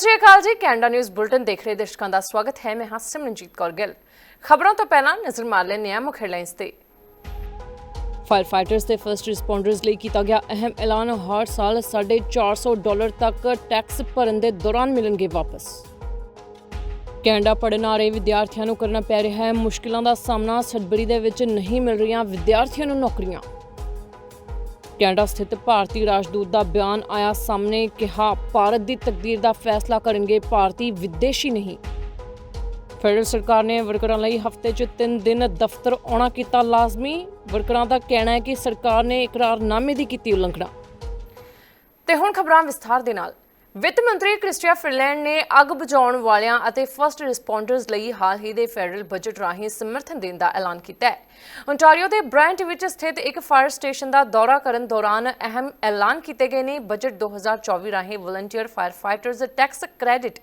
ਸਤਿ ਸ਼੍ਰੀ ਅਕਾਲ ਜੀ, Canada news bulletin ਦੇਖ ਰਹੇ ਦਰਸ਼ਕਾਂ ਦਾ ਸਵਾਗਤ ਹੈ। ਮੈਂ ਹਾਂ ਸਿਮਰਨਜੀਤ ਕੌਰ ਗਿੱਲ। ਖਬਰਾਂ ਤੋਂ ਪਹਿਲਾਂ ਨਜ਼ਰ ਮਾਰ ਲੈਂਦੇ ਹਾਂ ਮੁੱਖ ਹੈਡਲਾਈਨਸ ਤੇ। ਫਾਇਰ ਫਾਈਟਰਸ ਤੇ ਫਰਸਟ ਰਿਸਪੌਂਡਰਸ ਲਈ ਕੀਤਾ ਗਿਆ ਅਹਿਮ ਐਲਾਨ। ਹਰ ਸਾਲ 450 ਡਾਲਰ ਤੱਕ ਟੈਕਸ ਭਰਨ ਦੇ ਦੌਰਾਨ ਮਿਲਣਗੇ ਵਾਪਸ। ਕੈਨੇਡਾ ਪੜ੍ਹਨ ਆ ਰਹੇ ਵਿਦਿਆਰਥੀਆਂ ਨੂੰ ਕਰਨਾ ਪੈ ਰਿਹਾ ਹੈ। ਮੁਸ਼ਕਿਲਾਂ ਦਾ ਸਾਹਮਣਾ। ਸਡਬਰੀ ਦੇ ਵਿੱਚ ਨਹੀਂ ਮਿਲ ਰਹੀਆਂ ਵਿਦਿਆਰਥੀਆਂ ਨੂੰ ਨੌਕਰੀਆਂ। ਕੈਨੇਡਾ ਸਥਿਤ ਭਾਰਤੀ ਰਾਜਦੂਤ ਦਾ ਬਿਆਨ ਆਇਆ ਸਾਹਮਣੇ ਕਿਹਾ, ਭਾਰਤ ਦੀ ਤਕਦੀਰ ਦਾ ਫੈਸਲਾ ਕਰਨਗੇ, ਭਾਰਤੀ ਵਿਦੇਸ਼ੀ ਨਹੀਂ। ਫੈਡਰਲ ਸਰਕਾਰ ਨੇ ਵਰਕਰਾਂ ਲਈ ਹਫ਼ਤੇ 'ਚ 3 ਦਿਨ ਦਫ਼ਤਰ ਆਉਣਾ ਕੀਤਾ ਲਾਜ਼ਮੀ। ਵਰਕਰਾਂ ਦਾ ਕਹਿਣਾ ਹੈ ਕਿ ਸਰਕਾਰ ਨੇ ਇਕਰਾਰਨਾਮੇ ਦੀ ਕੀਤੀ ਉਲੰਘਣਾ। ਤੇ ਹੁਣ ਖਬਰਾਂ ਵਿਸਥਾਰ ਦੇ ਨਾਲ। ਵਿੱਤ ਮੰਤਰੀ ਕ੍ਰਿਸਟੀਆ ਫਿਨਲੈਂਡ ਨੇ ਅੱਗ ਬੁਝਾਉਣ ਵਾਲਿਆਂ ਅਤੇ ਫਸਟ ਰਿਸਪੌਂਡਰਸ ਲਈ ਹਾਲ ਹੀ ਦੇ ਫੈਡਰਲ ਬਜਟ ਰਾਹੀਂ ਸਮਰਥਨ ਦੇਣ ਦਾ ਐਲਾਨ ਕੀਤਾ ਹੈ। ਓਨਟਾਰੀਓ ਦੇ ਬ੍ਰੈਂਟ ਵਿੱਚ ਸਥਿਤ ਇੱਕ ਫਾਇਰ ਸਟੇਸ਼ਨ ਦਾ ਦੌਰਾ ਕਰਨ ਦੌਰਾਨ ਅਹਿਮ ਐਲਾਨ ਕੀਤੇ ਗਏ ਨੇ। ਬਜਟ 2024 ਰਾਹੀਂ volunteer fire fighters tax credit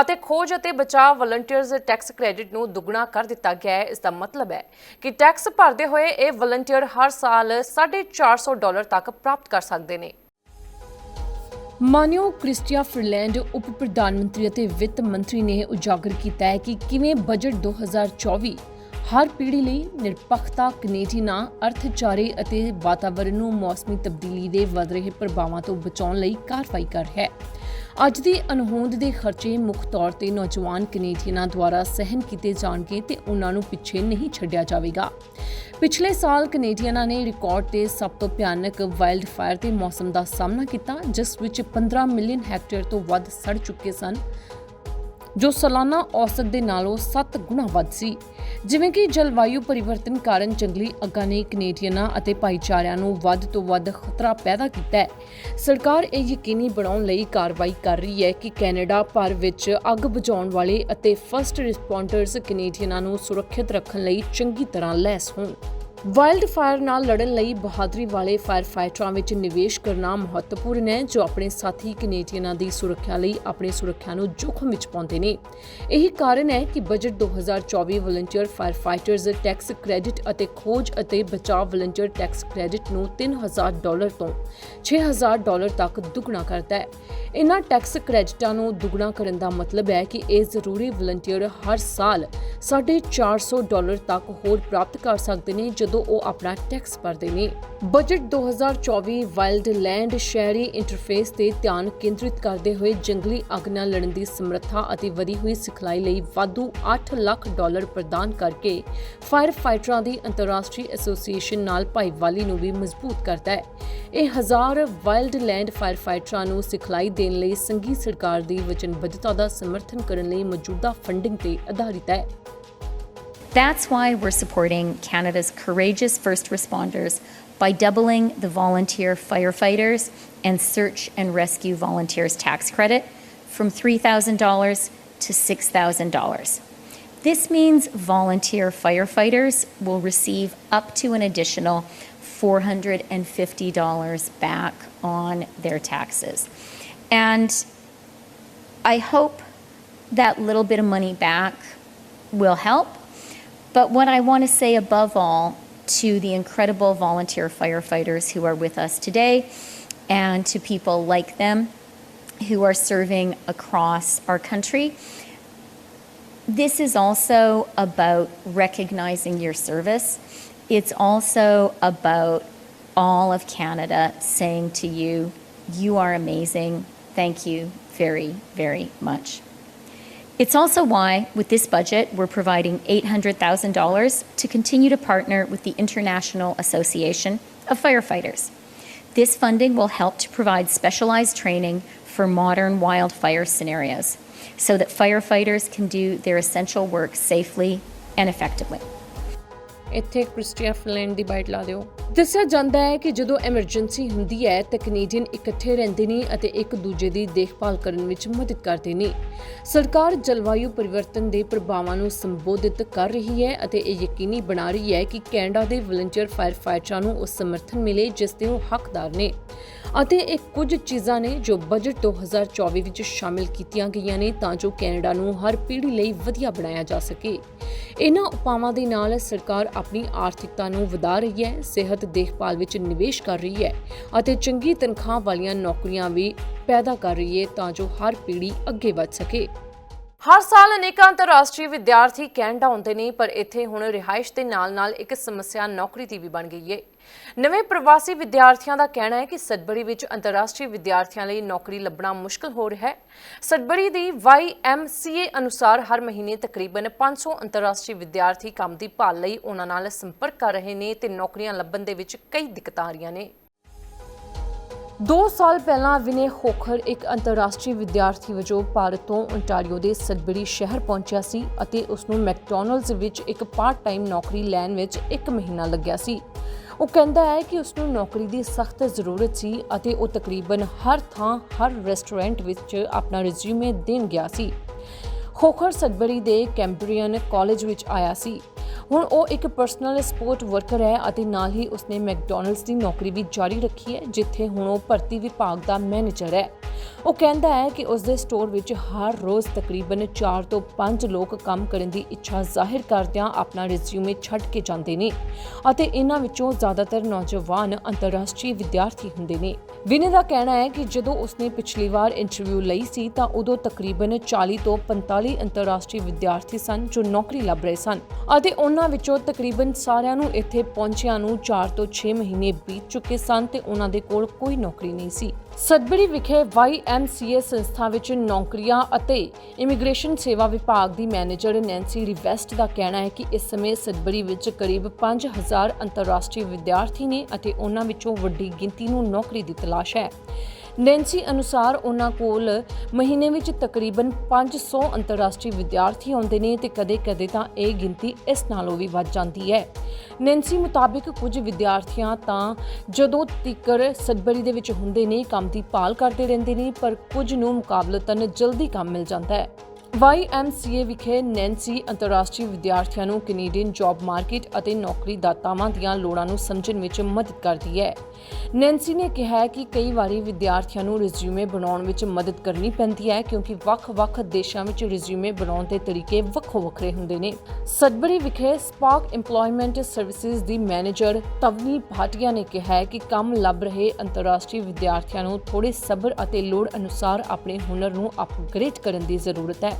ਅਤੇ ਖੋਜ ਅਤੇ ਬਚਾਅ ਵਲੰਟੀਅਰਸ ਟੈਕਸ ਕ੍ਰੈਡਿਟ ਨੂੰ ਦੁੱਗਣਾ ਕਰ ਦਿੱਤਾ ਗਿਆ ਹੈ। ਇਸ ਦਾ ਮਤਲਬ ਹੈ ਕਿ ਟੈਕਸ ਭਰਦੇ ਹੋਏ ਇਹ ਵਲੰਟੀਅਰ ਹਰ ਸਾਲ 450 ਡਾਲਰ ਤੱਕ ਪ੍ਰਾਪਤ ਕਰ ਸਕਦੇ ਨੇ। ਮਾਨਿਓ ਕ੍ਰਿਸਟੀਆ ਫਿਰਲੈਂਡ ਉਪ ਪ੍ਰਧਾਨ ਮੰਤਰੀ ਅਤੇ ਵਿੱਤ ਮੰਤਰੀ ਨੇ ਉਜਾਗਰ ਕੀਤਾ ਹੈ ਕਿ ਕਿਵੇਂ ਬਜਟ 2024 ਹਰ ਪੀੜ੍ਹੀ ਲਈ ਨਿਰਪੱਖਤਾ ਕੈਨੇਡੀਅਨਾਂ ਅਰਥਚਾਰੇ ਅਤੇ ਵਾਤਾਵਰਣ ਨੂੰ ਮੌਸਮੀ ਤਬਦੀਲੀ ਦੇ ਵੱਧ ਰਹੇ ਪ੍ਰਭਾਵਾਂ ਤੋਂ ਬਚਾਉਣ ਲਈ ਕਾਰਵਾਈ ਕਰ ਰਿਹਾ ਹੈ। ਅੱਜ ਦੀ ਅਨਹੋਂਦ ਦੇ ਖਰਚੇ ਮੁੱਖ ਤੌਰ ਤੇ ਨੌਜਵਾਨ ਕੈਨੇਡੀਅਨਾਂ ਦੁਆਰਾ ਸਹਿਨ ਕੀਤੇ ਜਾਣਗੇ ਤੇ ਉਹਨਾਂ ਨੂੰ ਪਿੱਛੇ ਨਹੀਂ ਛੱਡਿਆ ਜਾਵੇਗਾ। ਪਿਛਲੇ ਸਾਲ ਕੈਨੇਡੀਅਨਾਂ ਨੇ ਰਿਕਾਰਡ ਤੇ ਸਭ ਤੋਂ ਭਿਆਨਕ ਵਾਈਲਡ ਫਾਇਰ ਦੇ ਮੌਸਮ ਦਾ ਸਾਹਮਣਾ ਕੀਤਾ, ਜਿਸ ਵਿੱਚ 15 ਮਿਲੀਅਨ ਹੈਕਟੇਅਰ ਤੋਂ ਵੱਧ ਸੜ ਚੁੱਕੇ ਸਨ। ਜੋ ਸਾਲਾਨਾ ਔਸਤ ਦੇ ਨਾਲੋਂ 7 ਗੁਣਾ ਵੱਧ ਸੀ। ਜਿਵੇਂ ਕਿ ਜਲਵਾਯੂ ਪਰਿਵਰਤਨ ਕਾਰਨ ਜੰਗਲੀ ਅੱਗਾਂ ਨੇ ਕੈਨੇਡੀਅਨਾਂ ਅਤੇ ਭਾਈਚਾਰਿਆਂ ਨੂੰ ਵੱਧ ਤੋਂ ਵੱਧ ਖਤਰਾ ਪੈਦਾ ਕੀਤਾ ਹੈ। ਸਰਕਾਰ ਇਹ ਯਕੀਨੀ ਬਣਾਉਣ ਲਈ ਕਾਰਵਾਈ ਕਰ ਰਹੀ ਹੈ ਕਿ ਕੈਨੇਡਾ ਭਰ ਵਿੱਚ ਅੱਗ ਬੁਝਾਉਣ ਵਾਲੇ ਅਤੇ ਫਸਟ ਰਿਸਪੌਂਡਰਸ ਕੈਨੇਡੀਅਨਾਂ ਨੂੰ ਸੁਰੱਖਿਅਤ ਰੱਖਣ ਲਈ ਚੰਗੀ ਤਰ੍ਹਾਂ ਲੈਸ ਹੋਣ। ਵਾਈਲਡ ਫਾਇਰ ਨਾਲ ਲੜਨ ਲਈ ਬਹਾਦਰੀ ਵਾਲੇ ਫਾਇਰ ਫਾਈਟਰਾਂ ਵਿੱਚ ਨਿਵੇਸ਼ ਕਰਨਾ ਮਹੱਤਵਪੂਰਨ ਹੈ, ਜੋ ਆਪਣੇ ਸਾਥੀ ਕੈਨੇਡੀਅਨਾਂ ਦੀ ਸੁਰੱਖਿਆ ਲਈ ਆਪਣੀ ਸੁਰੱਖਿਆ ਨੂੰ ਜੋਖਮ ਵਿੱਚ ਪਾਉਂਦੇ ਨੇ। ਇਹੀ ਕਾਰਨ ਹੈ ਕਿ budget 2024 volunteer firefighters tax credit ਅਤੇ ਖੋਜ ਅਤੇ ਬਚਾਅ ਵਲੰਟੀਅਰ ਟੈਕਸ ਕ੍ਰੈਡਿਟ ਨੂੰ 3000 ਡਾਲਰ ਤੋਂ 6000 ਡਾਲਰ ਤੱਕ ਦੁੱਗਣਾ ਕਰਦਾ ਹੈ। ਇਨ੍ਹਾਂ ਟੈਕਸ ਕ੍ਰੈਡਿਟਾਂ ਨੂੰ ਦੁੱਗਣਾ ਕਰਨ ਦਾ ਮਤਲਬ ਹੈ ਕਿ ਇਹ ਜ਼ਰੂਰੀ ਵਲੰਟੀਅਰ ਹਰ ਸਾਲ 450 ਡਾਲਰ ਤੱਕ ਹੋਰ ਪ੍ਰਾਪਤ ਕਰ ਸਕਦੇ ਨੇ ਜਦੋਂ ਉਹ ਆਪਣਾ ਟੈਕਸ ਭਰਦੇ ਨੇ। ਬਜਟ 2024 ਵਾਈਲਡ ਲੈਂਡ ਸ਼ਹਿਰੀ ਇੰਟਰਫੇਸ ਤੇ ਧਿਆਨ ਕੇਂਦਰਿਤ ਕਰਦੇ ਹੋਏ ਜੰਗਲੀ ਅੱਗ ਨਾਲ ਲੜਨ ਦੀ ਸਮਰੱਥਾ ਅਤੇ ਵਧੀ ਹੋਈ ਸਿਖਲਾਈ ਲਈ ਵਾਧੂ 8 ਲੱਖ ਡਾਲਰ ਪ੍ਰਦਾਨ ਕਰਕੇ ਫਾਇਰ ਫਾਈਟਰਾਂ ਦੀ ਅੰਤਰਰਾਸ਼ਟਰੀ ਐਸੋਸੀਏਸ਼ਨ ਨਾਲ ਭਾਈਵਾਲੀ ਨੂੰ ਵੀ ਮਜ਼ਬੂਤ ਕਰਦਾ ਹੈ। ਇਹ ਹਜ਼ਾਰ ਵਾਈਲਡ ਲੈਂਡ ਫਾਇਰ ਫਾਈਟਰਾਂ ਨੂੰ ਸਿਖਲਾਈ ਦੇਣ ਲਈ ਸੰਘੀ ਸਰਕਾਰ ਦੀ ਵਚਨਬੱਧਤਾ ਦਾ ਸਮਰਥਨ ਕਰਨ ਲਈ ਮੌਜੂਦਾ ਫੰਡਿੰਗ ਤੇ ਆਧਾਰਿਤ ਹੈ। That's why we're supporting Canada's courageous first responders by doubling the volunteer firefighters and search and rescue volunteers tax credit from $3,000 to $6,000. This means volunteer firefighters will receive up to an additional $450 back on their taxes. And I hope that little bit of money back will help. But what I want to say above all to the incredible volunteer firefighters who are with us today and to people like them who are serving across our country, this is also about recognizing your service. It's also about all of Canada saying to you, you are amazing. Thank you very, very much. It's also why, with this budget, we're providing $800,000 to continue to partner with the International Association of Firefighters. This funding will help to provide specialized training for modern wildfire scenarios so that firefighters can do their essential work safely and effectively. ਇੱਥੇ Chrystia Freeland ਦੀ bite ਲਾ ਦਿਓ। ਦੱਸਿਆ ਜਾਂਦਾ ਹੈ ਕਿ ਜਦੋਂ emergency ਹੁੰਦੀ ਹੈ, ਤਾਂ ਕੈਨੇਡੀਅਨ ਇਕੱਠੇ ਰਹਿੰਦੇ ਨੇ ਅਤੇ ਇੱਕ ਦੂਜੇ ਦੀ ਦੇਖਭਾਲ ਕਰਨ ਵਿੱਚ ਮਦਦ ਕਰਦੇ ਨੇ। ਸਰਕਾਰ ਜਲਵਾਯੂ ਪਰਿਵਰਤਨ ਦੇ ਪ੍ਰਭਾਵਾਂ ਨੂੰ ਸੰਬੋਧਿਤ ਕਰ ਰਹੀ ਹੈ ਅਤੇ ਇਹ ਯਕੀਨੀ ਬਣਾ ਰਹੀ ਹੈ ਕਿ ਕੈਨੇਡਾ ਦੇ ਵਲੰਟੀਅਰ ਫਾਇਰ ਫਾਈਟਰਾਂ ਨੂੰ ਉਹ ਸਮਰਥਨ ਮਿਲੇ ਜਿਸ ਦੇ ਉਹ ਹੱਕਦਾਰ ਨੇ। ਅਤੇ ਇਹ ਕੁਝ ਚੀਜ਼ਾਂ ਨੇ ਜੋ ਬਜਟ 2024 ਵਿੱਚ ਸ਼ਾਮਿਲ ਕੀਤੀਆਂ ਗਈਆਂ ਨੇ ਤਾਂ ਜੋ ਕੈਨੇਡਾ ਨੂੰ ਹਰ ਪੀੜ੍ਹੀ ਲਈ ਵਧੀਆ ਬਣਾਇਆ ਜਾ ਸਕੇ। ਇਹਨਾਂ ਉਪਾਵਾਂ ਦੇ ਨਾਲ ਸਰਕਾਰ ਆਪਣੀ ਆਰਥਿਕਤਾ ਨੂੰ ਵਧਾ ਰਹੀ ਹੈ, ਸਿਹਤ ਦੇਖਭਾਲ ਵਿੱਚ ਨਿਵੇਸ਼ ਕਰ ਰਹੀ ਹੈ ਅਤੇ ਚੰਗੀ ਤਨਖਾਹ ਵਾਲੀਆਂ ਨੌਕਰੀਆਂ ਵੀ ਪੈਦਾ ਕਰ ਰਹੀ ਹੈ ਤਾਂ ਜੋ ਹਰ ਪੀੜ੍ਹੀ ਅੱਗੇ ਵਧ ਸਕੇ। ਹਰ ਸਾਲ ਅਨੇਕਾਂ ਅੰਤਰਰਾਸ਼ਟਰੀ ਵਿਦਿਆਰਥੀ ਕੈਨੇਡਾ ਆਉਂਦੇ ਨੇ, ਪਰ ਇੱਥੇ ਹੁਣ ਰਿਹਾਇਸ਼ ਦੇ ਨਾਲ-ਨਾਲ ਇੱਕ ਸਮੱਸਿਆ ਨੌਕਰੀ ਦੀ ਵੀ ਬਣ ਗਈ ਹੈ ਨਵੇਂ ਪ੍ਰਵਾਸੀ ਵਿਦਿਆਰਥੀਆਂ ਦਾ ਕਹਿਣਾ ਹੈ ਕਿ ਸਦਬੜੀ ਵਿੱਚ ਅੰਤਰਰਾਸ਼ਟਰੀ ਵਿਦਿਆਰਥੀਆਂ ਲਈ ਨੌਕਰੀ ਲੱਭਣਾ ਮੁਸ਼ਕਲ ਹੋ ਰਿਹਾ ਹੈ। ਸਦਬੜੀ ਦੀ YMCA ਅਨੁਸਾਰ ਹਰ ਮਹੀਨੇ ਤਕਰੀਬਨ 500 ਅੰਤਰਰਾਸ਼ਟਰੀ ਵਿਦਿਆਰਥੀ ਕੰਮ ਦੀ ਭਾਲ ਲਈ ਉਹਨਾਂ ਨਾਲ ਸੰਪਰਕ ਕਰ ਰਹੇ ਨੇ ਤੇ ਨੌਕਰੀਆਂ ਲੱਭਣ ਦੇ ਵਿੱਚ ਕਈ ਦਿੱਕਤਾਂ ਆ ਰਹੀਆਂ ਨੇ। 2 ਸਾਲ ਪਹਿਲਾਂ ਵਿਨੇ ਖੋਖਰ ਇੱਕ ਅੰਤਰਰਾਸ਼ਟਰੀ ਵਿਦਿਆਰਥੀ ਵਜੋਂ ਭਾਰਤ ਤੋਂ ਓਨਟਾਰੀਓ ਦੇ ਸਡਬਰੀ ਸ਼ਹਿਰ ਪਹੁੰਚਿਆ ਸੀ ਅਤੇ ਉਸ ਨੂੰ ਮੈਕਡੋਨਲਡਸ ਵਿੱਚ ਇੱਕ ਪਾਰਟ ਟਾਈਮ ਨੌਕਰੀ ਲੈਣ ਵਿੱਚ 1 ਮਹੀਨਾ ਲੱਗਿਆ ਸੀ। ਉਹ ਕਹਿੰਦਾ ਹੈ ਕਿ ਉਸ ਨੂੰ ਨੌਕਰੀ ਦੀ ਸਖਤ ਜ਼ਰੂਰਤ ਸੀ ਅਤੇ ਉਹ ਤਕਰੀਬਨ ਹਰ ਥਾਂ, ਹਰ ਰੈਸਟੋਰੈਂਟ ਵਿੱਚ ਆਪਣਾ ਰਿਜ਼ਿਊਮੇ ਦੇਣ ਗਿਆ ਸੀ। ਖੋਖਰ ਸਡਬਰੀ ਦੇ ਕੈਂਬਰੀਅਨ ਕਾਲਜ ਵਿੱਚ ਆਇਆ ਸੀ। ਹੁਣ ਉਹ ਇੱਕ ਪਰਸਨਲ ਸਪੋਰਟ ਵਰਕਰ ਹੈ ਅਤੇ ਨਾਲ ਹੀ ਉਸਨੇ ਮੈਕਡੋਨਲਡਸ ਦੀ ਨੌਕਰੀ ਵੀ ਜਾਰੀ ਰੱਖੀ ਹੈ, ਜਿੱਥੇ ਹੁਣ ਉਹ ਭਰਤੀ ਵਿਭਾਗ ਦਾ ਮੈਨੇਜਰ ਹੈ। ਉਹ ਕਹਿੰਦਾ ਹੈ ਕਿ ਉਸ ਦੇ ਸਟੋਰ ਵਿੱਚ ਹਰ ਰੋਜ਼ ਤਕਰੀਬਨ 4 ਤੋਂ 5 ਲੋਕ ਕੰਮ ਕਰਨ ਦੀ ਇੱਛਾ ਜ਼ਾਹਿਰ ਕਰਦਿਆਂ ਆਪਣਾ ਰਿਜ਼ਿਊਮੇ ਛੱਡ ਕੇ ਜਾਂਦੇ ਨੇ ਅਤੇ ਇਹਨਾਂ ਵਿੱਚੋਂ ਜ਼ਿਆਦਾਤਰ ਨੌਜਵਾਨ ਅੰਤਰਰਾਸ਼ਟਰੀ ਵਿਦਿਆਰਥੀ ਹੁੰਦੇ ਨੇ। ਵਿਨੇ ਦਾ ਕਹਿਣਾ ਹੈ ਕਿ ਜਦੋਂ ਉਸਨੇ ਪਿਛਲੀ ਵਾਰ ਇੰਟਰਵਿਊ ਲਈ ਸੀ ਤਾਂ ਉਦੋਂ ਤਕਰੀਬਨ 40 ਤੋਂ 45 ਅੰਤਰਰਾਸ਼ਟਰੀ ਵਿਦਿਆਰਥੀ ਸਨ ਜੋ ਨੌਕਰੀ ਲੱਭ ਰਹੇ ਸਨ ਅਤੇ ਉਹਨਾਂ ਵਿੱਚੋਂ ਤਕਰੀਬਨ ਸਾਰਿਆਂ ਨੂੰ ਇੱਥੇ ਪਹੁੰਚਿਆਂ ਨੂੰ 4 ਤੋਂ 6 ਮਹੀਨੇ ਬੀਤ ਚੁੱਕੇ ਸਨ ਤੇ ਉਹਨਾਂ ਦੇ ਕੋਲ ਕੋਈ ਨੌਕਰੀ ਨਹੀਂ ਸੀ। ਸਦਬੜੀ ਵਿਖੇ YMCA ਸੰਸਥਾ ਵਿੱਚ ਨੌਕਰੀਆਂ ਅਤੇ ਇਮੀਗ੍ਰੇਸ਼ਨ ਸੇਵਾ ਵਿਭਾਗ ਦੀ ਮੈਨੇਜਰ ਨੈਂਸੀ ਰਿਵੈਸਟ ਦਾ ਕਹਿਣਾ ਹੈ ਕਿ ਇਸ ਸਮੇਂ ਸਦਬੜੀ ਵਿੱਚ ਕਰੀਬ 5000 ਅੰਤਰਰਾਸ਼ਟਰੀ ਵਿਦਿਆਰਥੀ ਨੇ ਅਤੇ ਉਹਨਾਂ ਵਿੱਚੋਂ ਵੱਡੀ ਗਿਣਤੀ ਨੂੰ ਨੌਕਰੀ ਦੀ ਤਲਾਸ਼ ਹੈ। ਨੈਂਸੀ ਅਨੁਸਾਰ ਉਹਨਾਂ ਕੋਲ ਮਹੀਨੇ ਵਿੱਚ ਤਕਰੀਬਨ 500 ਅੰਤਰਰਾਸ਼ਟਰੀ ਵਿਦਿਆਰਥੀ ਆਉਂਦੇ ਨੇ ਤੇ ਕਦੇ-ਕਦੇ ਤਾਂ ਇਹ ਗਿਣਤੀ ਇਸ ਨਾਲੋਂ ਵੀ ਵੱਧ ਜਾਂਦੀ ਹੈ। ਨੈਂਸੀ ਮੁਤਾਬਿਕ ਕੁਝ ਵਿਦਿਆਰਥੀਆਂ ਤਾਂ ਜਦੋਂ ਤੀਕਰ ਸਦਬਰੀ ਦੇ ਵਿੱਚ ਹੁੰਦੇ ਨੇ, ਕੰਮ ਦੀ ਭਾਲ ਕਰਦੇ ਰਹਿੰਦੇ ਨੇ, ਪਰ ਕੁਝ ਨੂੰ ਮੁਕਾਬਲਤਨ ਜਲਦੀ ਕੰਮ ਮਿਲ ਜਾਂਦਾ ਹੈ। YMCA ਵਿਖੇ ਨੈਂਸੀ ਅੰਤਰਰਾਸ਼ਟਰੀ ਵਿਦਿਆਰਥੀਆਂ ਨੂੰ ਕੈਨੇਡੀਅਨ ਜੌਬ ਮਾਰਕੀਟ ਅਤੇ ਨੌਕਰੀ ਦਾਤਾਵਾਂ ਦੀਆਂ ਲੋੜਾਂ ਨੂੰ ਸਮਝਣ ਵਿੱਚ ਮਦਦ ਕਰਦੀ ਹੈ। ਨੈਂਸੀ ਨੇ ਕਿਹਾ ਕਿ ਕਈ ਵਾਰੀ ਵਿਦਿਆਰਥੀਆਂ ਨੂੰ ਰਿਜ਼ਿਊਮੇ ਬਣਾਉਣ ਵਿੱਚ ਮਦਦ ਕਰਨੀ ਪੈਂਦੀ ਹੈ, ਕਿਉਂਕਿ ਵੱਖ-ਵੱਖ ਦੇਸ਼ਾਂ ਵਿੱਚ ਰਿਜ਼ਿਊਮੇ ਬਣਾਉਣ ਦੇ ਤਰੀਕੇ ਵੱਖੋ-ਵੱਖਰੇ ਹੁੰਦੇ ਨੇ। ਸਦਬਰੀ ਵਿਖੇ ਸਪਾਰਕ EMPLOYMENT ਸਰਵਿਸਿਜ਼ ਦੀ ਮੈਨੇਜਰ ਤਵਨੀ ਭਾਟੀਆ ਨੇ ਕਿਹਾ ਕਿ ਕੰਮ ਲੱਭ ਰਹੇ ਅੰਤਰਰਾਸ਼ਟਰੀ ਵਿਦਿਆਰਥੀਆਂ ਨੂੰ ਥੋੜੇ ਸਬਰ ਅਤੇ ਲੋੜ ਅਨੁਸਾਰ ਆਪਣੇ ਹੁਨਰ ਨੂੰ ਅਪਗ੍ਰੇਡ ਕਰਨ ਦੀ ਜ਼ਰੂਰਤ ਹੈ।